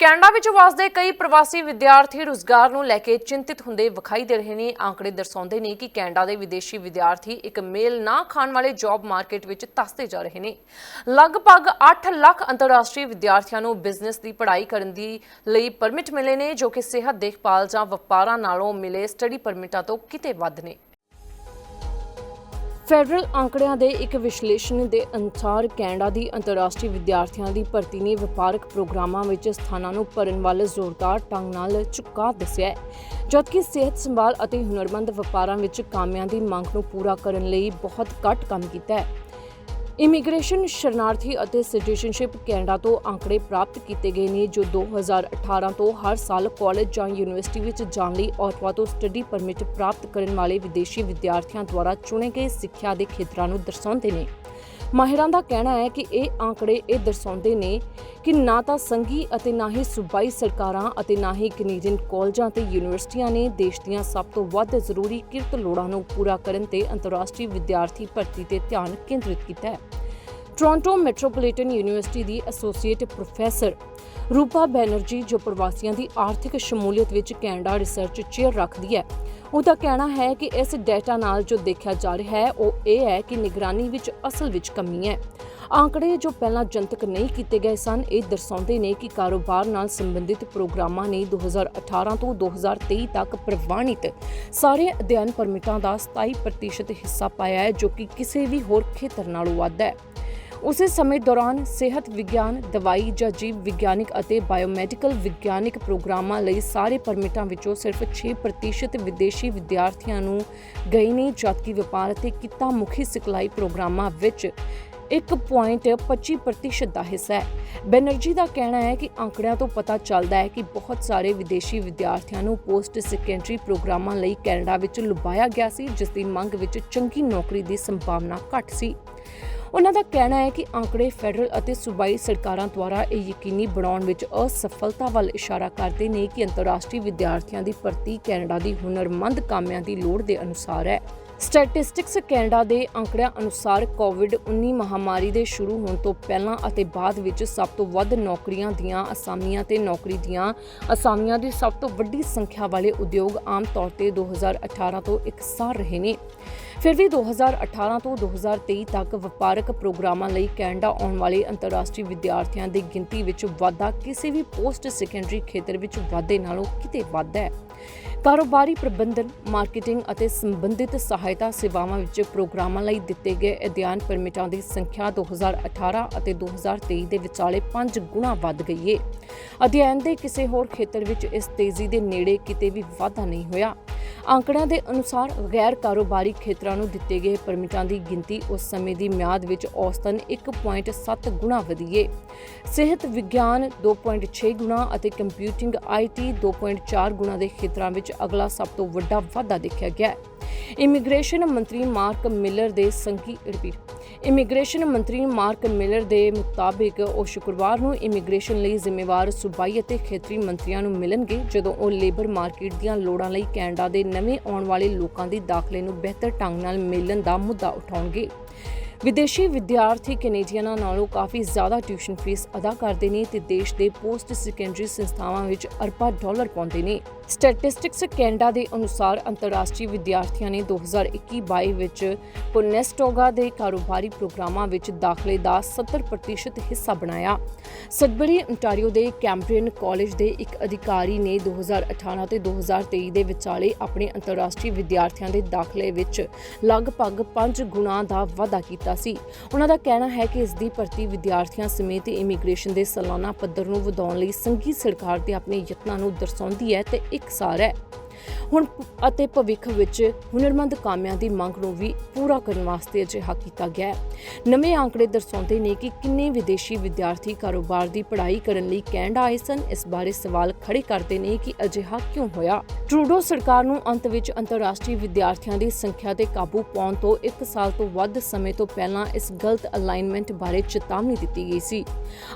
ਕੈਨੇਡਾ ਵਿੱਚ ਵਸਦੇ ਕਈ ਪ੍ਰਵਾਸੀ ਵਿਦਿਆਰਥੀ ਰੁਜ਼ਗਾਰ ਨੂੰ ਲੈ ਕੇ ਚਿੰਤਿਤ ਹੁੰਦੇ ਵਿਖਾਈ ਦੇ ਰਹੇ ਨੇ। ਆંકੜੇ ਦਰਸਾਉਂਦੇ ਨੇ ਕਿ ਕੈਨੇਡਾ ਦੇ ਵਿਦੇਸ਼ੀ ਵਿਦਿਆਰਥੀ ਇੱਕ ਮੇਲ ਨਾ ਖਾਣ ਵਾਲੇ ਜੌਬ ਮਾਰਕੀਟ ਵਿੱਚ ਧੱਸਦੇ ਜਾ ਰਹੇ ਨੇ। ਲਗਭਗ 8 ਲੱਖ ਅੰਤਰਰਾਸ਼ਟਰੀ ਵਿਦਿਆਰਥੀਆਂ ਨੂੰ ਬਿਜ਼ਨਸ ਦੀ ਪੜ੍ਹਾਈ ਕਰਨ ਦੀ ਲਈ ਪਰਮਿਟ ਮਿਲੇ ਨੇ, ਜੋ ਕਿ ਸਿਹਤ ਦੇਖਭਾਲ ਜਾਂ ਵਪਾਰਾਂ ਨਾਲੋਂ ਮਿਲੇ ਸਟੱਡੀ ਪਰਮਿਟਾਂ ਤੋਂ ਕਿਤੇ ਵੱਧ ਨੇ। ਫੈਡਰਲ ਅੰਕੜਿਆਂ ਦੇ ਇੱਕ ਵਿਸ਼ਲੇਸ਼ਣ ਦੇ ਅਨੁਸਾਰ ਕੈਨੇਡਾ ਦੀ ਅੰਤਰਰਾਸ਼ਟਰੀ ਵਿਦਿਆਰਥੀਆਂ ਦੀ ਭਰਤੀ ਨੇ ਵਪਾਰਕ ਪ੍ਰੋਗਰਾਮਾਂ ਵਿੱਚ ਸਥਾਨਾਂ ਨੂੰ ਭਰਨ ਵੱਲ ਜ਼ੋਰਦਾਰ ਢੰਗ ਨਾਲ ਝੁਕਾ ਦੱਸਿਆ ਹੈ। ਜਦਕਿ ਸਿਹਤ ਸੰਭਾਲ ਅਤੇ ਹੁਨਰਮੰਦ ਵਪਾਰਾਂ ਵਿੱਚ ਕਾਮਿਆਂ ਦੀ ਮੰਗ ਨੂੰ ਪੂਰਾ ਕਰਨ ਲਈ ਬਹੁਤ ਘੱਟ ਕੰਮ ਕੀਤਾ ਹੈ। ਇਮੀਗ੍ਰੇਸ਼ਨ ਸ਼ਰਨਾਰਥੀ ਅਤੇ ਸਿਟੀਜ਼ਨਸ਼ਿਪ ਕੈਨੇਡਾ ਤੋਂ ਅੰਕੜੇ ਪ੍ਰਾਪਤ ਕੀਤੇ ਗਏ ਨੇ, ਜੋ 2018 ਤੋਂ ਹਰ ਸਾਲ ਕਾਲਜ ਜਾਂ ਯੂਨੀਵਰਸਿਟੀ ਵਿੱਚ ਜਾਣ ਲਈ ਆਟਵਾ ਤੋਂ ਸਟੱਡੀ ਪਰਮਿਟ ਪ੍ਰਾਪਤ ਕਰਨ ਵਾਲੇ ਵਿਦੇਸ਼ੀ ਵਿਦਿਆਰਥੀਆਂ ਦੁਆਰਾ ਚੁਣੇ ਗਏ ਸਿੱਖਿਆ ਦੇ ਖੇਤਰਾਂ ਨੂੰ ਦਰਸਾਉਂਦੇ ਨੇ। ਮਾਹਿਰਾਂ ਦਾ ਕਹਿਣਾ ਹੈ ਕਿ ਇਹ ਅੰਕੜੇ ਇਹ ਦਰਸਾਉਂਦੇ ਨੇ ਕਿ ਨਾ ਤਾਂ ਸੰਘੀ ਅਤੇ ਨਾ ਹੀ ਸੂਬਾਈ ਸਰਕਾਰਾਂ ਅਤੇ ਨਾ ਹੀ ਕੈਨੇਡੀਅਨ ਕਾਲਜਾਂ ਤੇ ਯੂਨੀਵਰਸਿਟੀਆਂ ਨੇ ਦੇਸ਼ ਦੀਆਂ ਸਭ ਤੋਂ ਵੱਧ ਜ਼ਰੂਰੀ ਕਿਰਤ ਲੋੜਾਂ ਨੂੰ ਪੂਰਾ ਕਰਨ ਤੇ ਅੰਤਰਰਾਸ਼ਟਰੀ ਵਿਦਿਆਰਥੀ ਭਰਤੀ ਤੇ ਧਿਆਨ ਕੇਂਦਰਿਤ ਕੀਤਾ ਹੈ। ਟੋਰਾਂਟੋ ਮੈਟਰੋਪੋਲੀਟਨ ਯੂਨੀਵਰਸਿਟੀ ਦੀ ਐਸੋਸੀਏਟ ਪ੍ਰੋਫੈਸਰ ਰੂਪਾ ਬੈਨਰਜੀ, ਜੋ ਪ੍ਰਵਾਸੀਆਂ ਦੀ ਆਰਥਿਕ ਸ਼ਮੂਲੀਅਤ ਵਿੱਚ ਕੈਨੇਡਾ ਰਿਸਰਚ ਚੇਅਰ ਰੱਖਦੀ ਹੈ, ਉਹਦਾ ਕਹਿਣਾ ਹੈ ਕਿ ਇਸ ਡਾਟਾ ਨਾਲ ਜੋ ਦੇਖਿਆ ਜਾ ਰਿਹਾ ਹੈ, ਉਹ ਇਹ ਹੈ ਕਿ ਨਿਗਰਾਨੀ ਵਿੱਚ ਅਸਲ ਵਿੱਚ ਕਮੀ ਹੈ। ਆંકੜੇ ਜੋ ਪਹਿਲਾਂ ਜਨਤਕ ਨਹੀਂ ਕੀਤੇ ਗਏ ਸਨ, ਇਹ ਦਰਸਾਉਂਦੇ ਨੇ ਕਿ ਕਾਰੋਬਾਰ ਨਾਲ ਸੰਬੰਧਿਤ ਪ੍ਰੋਗਰਾਮਾਂ ਨੇ 2018 ਤੋਂ 2023 ਤੱਕ ਪ੍ਰਵਾਨਿਤ ਸਾਰੇ ਅਧਿਐਨ ਪਰਮਿਟਾਂ ਦਾ 27% ਹਿੱਸਾ ਪਾਇਆ ਹੈ, ਜੋ ਕਿ ਕਿਸੇ ਵੀ ਹੋਰ ਖੇਤਰ ਨਾਲੋਂ ਵੱਧ ਹੈ। ਉਸੇ ਸਮੇਂ ਦੌਰਾਨ ਸਿਹਤ ਵਿਗਿਆਨ, ਦਵਾਈ ਜਾਂ ਜੀਵ ਵਿਗਿਆਨਿਕ ਅਤੇ ਬਾਇਓਮੈਡੀਕਲ ਵਿਗਿਆਨਿਕ ਪ੍ਰੋਗਰਾਮਾਂ ਲਈ ਸਾਰੇ ਪਰਮਿਟਾਂ ਵਿੱਚੋਂ ਸਿਰਫ 6% ਵਿਦੇਸ਼ੀ ਵਿਦਿਆਰਥੀਆਂ ਨੂੰ ਗਏ ਨੇ ਜਦਕਿ ਵਪਾਰ ਅਤੇ ਕਿੱਤਾ ਮੁਖੀ ਸਿਖਲਾਈ ਪ੍ਰੋਗਰਾਮਾਂ ਵਿੱਚ 1.25% ਦਾ ਹਿੱਸਾ ਹੈ। ਬੈਨਰਜੀ ਦਾ ਕਹਿਣਾ ਹੈ ਕਿ ਅੰਕੜਿਆਂ ਤੋਂ ਪਤਾ ਚੱਲਦਾ ਹੈ ਕਿ ਬਹੁਤ ਸਾਰੇ ਵਿਦੇਸ਼ੀ ਵਿਦਿਆਰਥੀਆਂ ਨੂੰ ਪੋਸਟ ਸੈਕੰਡਰੀ ਪ੍ਰੋਗਰਾਮਾਂ ਲਈ ਕੈਨੇਡਾ ਵਿੱਚ ਲੁਭਾਇਆ ਗਿਆ ਸੀ ਜਿਸ ਦੀ ਮੰਗ ਵਿੱਚ ਚੰਗੀ ਨੌਕਰੀ ਦੀ ਸੰਭਾਵਨਾ ਘੱਟ ਸੀ। ਉਹਨਾਂ ਦਾ ਕਹਿਣਾ ਹੈ ਕਿ ਅੰਕੜੇ ਫੈਡਰਲ ਅਤੇ ਸੂਬਾਈ ਸਰਕਾਰਾਂ ਦੁਆਰਾ ਇਹ ਯਕੀਨੀ ਬਣਾਉਣ ਵਿੱਚ ਅਸਫਲਤਾ ਵੱਲ ਇਸ਼ਾਰਾ ਕਰਦੇ ਨੇ ਕਿ ਅੰਤਰਰਾਸ਼ਟਰੀ ਵਿਦਿਆਰਥੀਆਂ ਦੀ ਭਰਤੀ ਕੈਨੇਡਾ ਦੀ ਹੁਨਰਮੰਦ ਕਾਮਿਆਂ ਦੀ ਲੋੜ ਦੇ ਅਨੁਸਾਰ ਹੈ। ਸਟੈਟਿਸਟਿਕਸ ਕੈਨੇਡਾ ਦੇ ਅੰਕੜਿਆਂ ਅਨੁਸਾਰ ਕੋਵਿਡ-19 ਮਹਾਮਾਰੀ ਦੇ ਸ਼ੁਰੂ ਹੋਣ ਤੋਂ ਪਹਿਲਾਂ ਅਤੇ ਬਾਅਦ ਵਿੱਚ ਸਭ ਤੋਂ ਵੱਧ ਨੌਕਰੀਆਂ ਦੀਆਂ ਅਸਾਮੀਆਂ ਤੇ ਨੌਕਰੀ ਦੀਆਂ ਅਸਾਮੀਆਂ ਦੀ ਸਭ ਤੋਂ ਵੱਡੀ ਸੰਖਿਆ ਵਾਲੇ ਉਦਯੋਗ ਆਮ ਤੌਰ ਤੇ 2018 ਤੋਂ ਇਕਸਾਰ ਰਹੇ ਨੇ। ਫਿਰ ਵੀ 2018 ਤੋਂ 2023 ਤੱਕ ਵਪਾਰਕ ਪ੍ਰੋਗਰਾਮਾਂ ਲਈ ਕੈਨੇਡਾ ਆਉਣ ਵਾਲੇ ਅੰਤਰਰਾਸ਼ਟਰੀ ਵਿਦਿਆਰਥੀਆਂ ਦੀ ਗਿਣਤੀ ਵਿੱਚ ਵਾਧਾ ਕਿਸੇ ਵੀ ਪੋਸਟ ਸੈਕੰਡਰੀ ਖੇਤਰ ਵਿੱਚ ਵਾਧੇ ਨਾਲੋਂ ਕਿਤੇ ਵੱਧ ਹੈ। ਕਾਰੋਬਾਰੀ ਪ੍ਰਬੰਧਨ, ਮਾਰਕੀਟਿੰਗ ਅਤੇ ਸੰਬੰਧਿਤ ਸਹਾਇਤਾ ਸੇਵਾਵਾਂ ਵਿੱਚ ਪ੍ਰੋਗਰਾਮਾਂ ਲਈ ਦਿੱਤੇ ਗਏ ਅਧਿਐਨ ਪਰਮਿਟਾਂ ਦੀ ਸੰਖਿਆ 2018 ਅਤੇ 2023 ਦੇ ਵਿਚਾਲੇ 5 ਗੁਣਾ ਵੱਧ ਗਈ ਹੈ ਅਧਿਐਨ ਦੇ ਕਿਸੇ ਹੋਰ ਖੇਤਰ ਵਿੱਚ ਇਸ ਤੇਜ਼ੀ ਦੇ ਨੇੜੇ ਕਿਤੇ ਵੀ ਵਾਧਾ ਨਹੀਂ ਹੋਇਆ। ਅੰਕੜਿਆਂ ਦੇ ਅਨੁਸਾਰ ਗੈਰ ਕਾਰੋਬਾਰੀ ਖੇਤਰਾਂ ਨੂੰ ਦਿੱਤੇ ਗਏ ਪਰਮਿਟਾਂ ਦੀ ਗਿਣਤੀ ਉਸ ਸਮੇਂ ਦੀ ਮਿਆਦ ਵਿੱਚ ਔਸਤਨ 1.7 ਗੁਣਾ ਵਧੀ ਹੈ ਸਿਹਤ ਵਿਗਿਆਨ 2.6 ਗੁਣਾ ਅਤੇ ਕੰਪਿਊਟਿੰਗ ਆਈਟੀ 2.4 ਗੁਣਾ ਦੇ ਖੇਤਰਾਂ ਵਿੱਚ ਅਗਲਾ ਸਭ ਤੋਂ ਵੱਡਾ ਵਾਧਾ ਦੇਖਿਆ ਗਿਆ। ਹੈ ਇਮੀਗ੍ਰੇਸ਼ਨ ਮੰਤਰੀ ਮਾਰਕ ਮਿਲਰ ਦੇ ਸੰਗੀ ਰਿਪੀਟ ਇਮੀਗ੍ਰੇਸ਼ਨ ਮੰਤਰੀ ਮਾਰਕ ਮਿਲਰ ਦੇ ਮੁਤਾਬਿਕ ਉਹ ਸ਼ੁੱਕਰਵਾਰ ਨੂੰ ਇਮੀਗ੍ਰੇਸ਼ਨ ਲਈ ਜ਼ਿੰਮੇਵਾਰ ਸੂਬਾਈ ਅਤੇ ਖੇਤਰੀ ਮੰਤਰੀਆਂ ਨੂੰ ਮਿਲਣਗੇ ਜਦੋਂ ਉਹ ਲੇਬਰ ਮਾਰਕੀਟ ਦੀਆਂ ਲੋੜਾਂ ਲਈ ਕੈਨੇਡਾ ਦੇ ਨਵੇਂ ਆਉਣ ਵਾਲੇ ਲੋਕਾਂ ਦੀ ਦਾਖਲੇ ਨੂੰ ਬਿਹਤਰ ਢੰਗ ਨਾਲ ਮਿਲਣ ਦਾ ਮੁੱਦਾ ਉਠਾਉਣਗੇ। ਵਿਦੇਸ਼ੀ ਵਿਦਿਆਰਥੀ ਕੈਨੇਡੀਅਨਾਂ ਨਾਲੋਂ ਕਾਫੀ ਜ਼ਿਆਦਾ ਟਿਊਸ਼ਨ ਫੀਸ ਅਦਾ ਕਰਦੇ ਨੇ ਤੇ ਦੇਸ਼ ਦੇ ਪੋਸਟ ਸੈਕੰਡਰੀ ਸੰਸਥਾਵਾਂ ਵਿੱਚ ਅਰਬਾਂ ਡਾਲਰ ਪਾਉਂਦੇ ਨੇ। ਸਟੈਟਿਸਟਿਕਸ ਕੈਨੇਡਾ ਦੇ ਅਨੁਸਾਰ ਅੰਤਰਰਾਸ਼ਟਰੀ ਵਿਦਿਆਰਥੀਆਂ ਨੇ 2021-22 ਵਿੱਚ ਕੋਨੈਸਟੋਗਾ ਦੇ ਕਾਰੋਬਾਰੀ ਪ੍ਰੋਗਰਾਮਾਂ ਵਿੱਚ ਦਾਖਲੇ ਦਾ 70% ਹਿੱਸਾ ਬਣਾਇਆ। ਸਡਬਰੀ ਅੰਟਾਰੀਓ ਦੇ ਕੈਂਬਰੀਅਨ ਕਾਲਜ ਦੇ ਇੱਕ ਅਧਿਕਾਰੀ ਨੇ 2018 ਤੇ 2023 ਦੇ ਵਿਚਾਲੇ ਆਪਣੇ ਅੰਤਰਰਾਸ਼ਟਰੀ ਵਿਦਿਆਰਥੀਆਂ ਦੇ ਦਾਖਲੇ ਵਿੱਚ ਲਗਭਗ 5 ਗੁਣਾ ਦਾ ਵਾਧਾ ਕੀਤਾ। ਸੀ। ਉਹਨਾਂ ਦਾ ਕਹਿਣਾ ਹੈ ਕਿ ਇਸ ਦੀ ਭਰਤੀ ਵਿਦਿਆਰਥੀਆਂ ਸਮੇਤ ਇਮੀਗ੍ਰੇਸ਼ਨ ਦੇ ਸਾਲਾਨਾ ਪੱਧਰ ਨੂੰ ਵਧਾਉਣ ਲਈ ਸੰਘੀ ਸਰਕਾਰ ਦੇ ਆਪਣੇ ਯਤਨਾਂ ਨੂੰ ਦਰਸਾਉਂਦੀ ਹੈ ਤੇ ਇਕਸਾਰ ਹੈ। ਹੁਣ ਅਤੇ ਭਵਿੱਖ ਵਿੱਚ ਹੁਨਰਮੰਦ ਕਾਮਿਆਂ ਦੀ ਮੰਗ ਨੂੰ ਵੀ ਪੂਰਾ ਕਰਨ ਵਾਸਤੇ ਅਜਿਹਾ ਕੀਤਾ ਗਿਆ ਹੈ। ਨਵੇਂ ਆંકੜੇ ਦਰਸਾਉਂਦੇ ਨੇ ਕਿ ਕਿੰਨੇ ਵਿਦੇਸ਼ੀ ਵਿਦਿਆਰਥੀ ਕਾਰੋਬਾਰ ਦੀ ਪੜ੍ਹਾਈ ਕਰਨ ਲਈ ਕੈਨੇਡਾ ਆਏ ਸਨ। ਇਸ ਬਾਰੇ ਸਵਾਲ ਖੜੇ ਕਰਦੇ ਨੇ ਕਿ ਅਜਿਹਾ ਕਿਉਂ ਹੋਇਆ? ਟਰੂਡੋ ਸਰਕਾਰ ਨੂੰ ਅੰਤ ਵਿੱਚ ਅੰਤਰਰਾਸ਼ਟਰੀ ਵਿਦਿਆਰਥੀਆਂ ਦੀ ਸੰਖਿਆ ਤੇ ਕਾਬੂ ਪਾਉਣ ਤੋਂ 1 ਸਾਲ ਤੋਂ ਵੱਧ ਸਮੇਂ ਤੋਂ ਪਹਿਲਾਂ ਇਸ ਗਲਤ ਅਲਾਈਨਮੈਂਟ ਬਾਰੇ ਚੇਤਾਵਨੀ ਦਿੱਤੀ ਗਈ ਸੀ।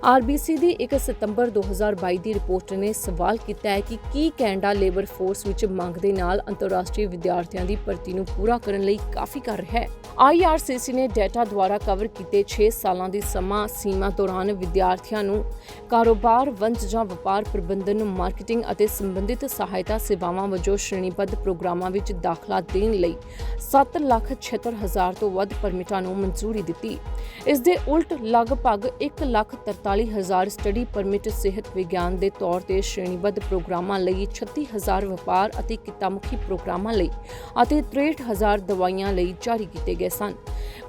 ਆਰਬੀਸੀ ਦੀ 1 ਸਤੰਬਰ 2022 ਦੀ ਰਿਪੋਰਟ ਨੇ ਸਵਾਲ ਕੀਤਾ ਹੈ ਕਿ ਕੀ ਕੈਨੇਡਾ ਲੇਬਰ ਫੋਰਸ ਵਿੱਚ ਮੰਗ ਦੇ ਨਾਲ ਅੰਤਰਰਾਸ਼ਟਰੀ ਵਿਦਿਆਰਥੀਆਂ ਦੀ ਭਰਤੀ ਨੂੰ ਪੂਰਾ ਕਰਨ ਲਈ ਕਾਫੀ ਕਰ ਰਿਹਾ ਹੈ। ਆਈਆਰਸੀਸੀ ਨੇ ਡਾਟਾ ਦੁਆਰਾ ਕਵਰ ਕੀਤੇ 6 ਸਾਲਾਂ ਦੀ ਸਮਾਂ ਸੀਮਾ ਦੌਰਾਨ ਵਿਦਿਆਰਥੀਆਂ ਨੂੰ ਕਾਰੋਬਾਰ ਵੰਜ ਜਾਂ ਵਪਾਰ ਪ੍ਰਬੰਧਨ ਮਾਰਕੀਟਿੰਗ ਅਤੇ ਸੰਬੰਧਿਤ ਸਹਾਇਤਾ ਸੇਵਾਵਾਂ ਵਜੋਂ ਸ਼੍ਰੇਣੀਬੱਧ ਪ੍ਰੋਗਰਾਮਾਂ ਵਿੱਚ ਦਾਖਲਾ ਦੇਣ ਲਈ 7,76,000 ਤੋਂ ਵੱਧ ਪਰਮਿਟਾਂ ਨੂੰ ਮਨਜ਼ੂਰੀ ਦਿੱਤੀ। ਇਸ ਦੇ ਉਲਟ ਲਗਭਗ 1,43,000 ਸਟੱਡੀ ਪਰਮਿਟ ਸਿਹਤ ਵਿਗਿਆਨ ਦੇ ਤੌਰ ਤੇ ਸ਼੍ਰੇਣੀਬੱਧ ਪ੍ਰੋਗਰਾਮਾਂ ਲਈ 36000 ਵਪਾਰ ਅਤੇ ਕਿੱਤਾਮੁਖੀ ਪ੍ਰੋਗਰਾਮਾਂ ਲਈ ਅਤੇ 63000 ਦਵਾਈਆਂ ਲਈ ਜਾਰੀ ਕੀਤੇ ਗਏ ਸਨ।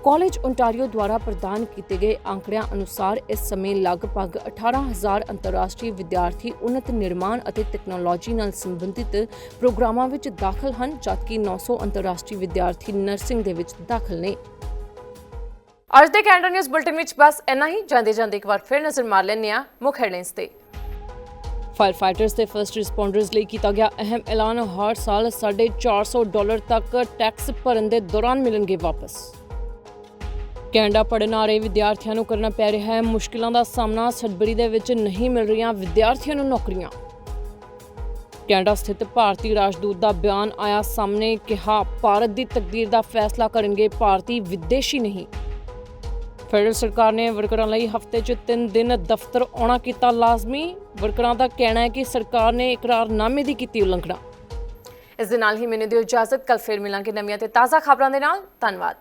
ਕਾਲਜ ontario ਦੁਆਰਾ ਪ੍ਰਦਾਨ ਕੀਤੇ ਗਏ ਅੰਕੜਿਆਂ ਅਨੁਸਾਰ ਇਸ ਸਮੇਂ ਲਗਭਗ 18000 ਅੰਤਰਰਾਸ਼ਟਰੀ ਵਿਦਿਆਰਥੀ ਉન્નਤ ਨਿਰਮਾਣ ਅਤੇ ਤਕਨਾਲੋਜੀ ਨਾਲ ਸੰਬੰਧਿਤ ਪ੍ਰੋਗਰਾਮਾਂ ਵਿੱਚ ਦਾਖਲ ਹਨ, ਜਦਕਿ 900 ਅੰਤਰਰਾਸ਼ਟਰੀ ਵਿਦਿਆਰਥੀ ਨਰਸਿੰਗ ਦੇ ਵਿੱਚ ਦਾਖਲ ਨੇ। ਅੱਜ ਦੇ ਕੈਨੇਡਾ ਨਿਊਜ਼ ਬੁਲਟਨ ਵਿੱਚ ਬਸ ਇੰਨਾ ਹੀ। ਜਾਂਦੇ ਜਾਂਦੇ ਇੱਕ ਵਾਰ ਫਿਰ ਨਜ਼ਰ ਮਾਰ ਲੈਂਦੇ ਹਾਂ ਮੁੱਖ ਹੈਡਲਾਈਨਸ ਤੇ। ਫਾਇਰ ਫਾਈਟਰਸ ਤੇ ਫਰਸਟ ਰਿਸਪੌਂਡਰਸ ਲਈ ਕੀਤਾ ਗਿਆ ਅਹਿਮ ਐਲਾਨ। ਹਰ ਸਾਲ 450 ਡਾਲਰ ਤੱਕ ਟੈਕਸ ਭਰਨ ਦੇ ਦੌਰਾਨ ਮਿਲਣਗੇ ਵਾਪਸ। ਕੈਨੇਡਾ ਪੜ੍ਹਨ ਆ ਰਹੇ ਵਿਦਿਆਰਥੀਆਂ ਨੂੰ ਕਰਨਾ ਪੈ ਰਿਹਾ ਹੈ। ਮੁਸ਼ਕਿਲਾਂ ਦਾ ਸਾਹਮਣਾ ਸਡਬਰੀ ਦੇ ਵਿੱਚ ਨਹੀਂ ਮਿਲ ਰਹੀਆਂ ਵਿਦਿਆਰਥੀਆਂ ਨੂੰ ਨੌਕਰੀਆਂ। ਕੈਨੇਡਾ ਸਥਿਤ ਭਾਰਤੀ ਰਾਜਦੂਤ ਦਾ ਬਿਆਨ ਆਇਆ ਸਾਹਮਣੇ ਕਿਹਾ, ਭਾਰਤ ਦੀ ਤਕਦੀਰ ਦਾ ਫੈਸਲਾ ਕਰਨਗੇ ਭਾਰਤੀ ਵਿਦੇਸ਼ੀ ਨਹੀਂ। ਫੈਡਰਲ ਸਰਕਾਰ ਨੇ ਵਰਕਰਾਂ ਲਈ ਹਫ਼ਤੇ 'ਚ 3 ਦਿਨ ਦਫ਼ਤਰ ਆਉਣਾ ਕੀਤਾ ਲਾਜ਼ਮੀ। ਵਰਕਰਾਂ ਦਾ ਕਹਿਣਾ ਹੈ ਕਿ ਸਰਕਾਰ ਨੇ ਇਕਰਾਰਨਾਮੇ ਦੀ ਕੀਤੀ ਉਲੰਘਣਾ। ਇਸ ਦੇ ਨਾਲ ਹੀ ਮੈਨੂੰ ਦਿਓ ਇਜਾਜ਼ਤ ਕੱਲ ਫੇਰ ਮਿਲਾਂਗੇ ਨਵੀਆਂ ਤੇ ਤਾਜ਼ਾ ਖਬਰਾਂ ਦੇ ਨਾਲ। ਧੰਨਵਾਦ।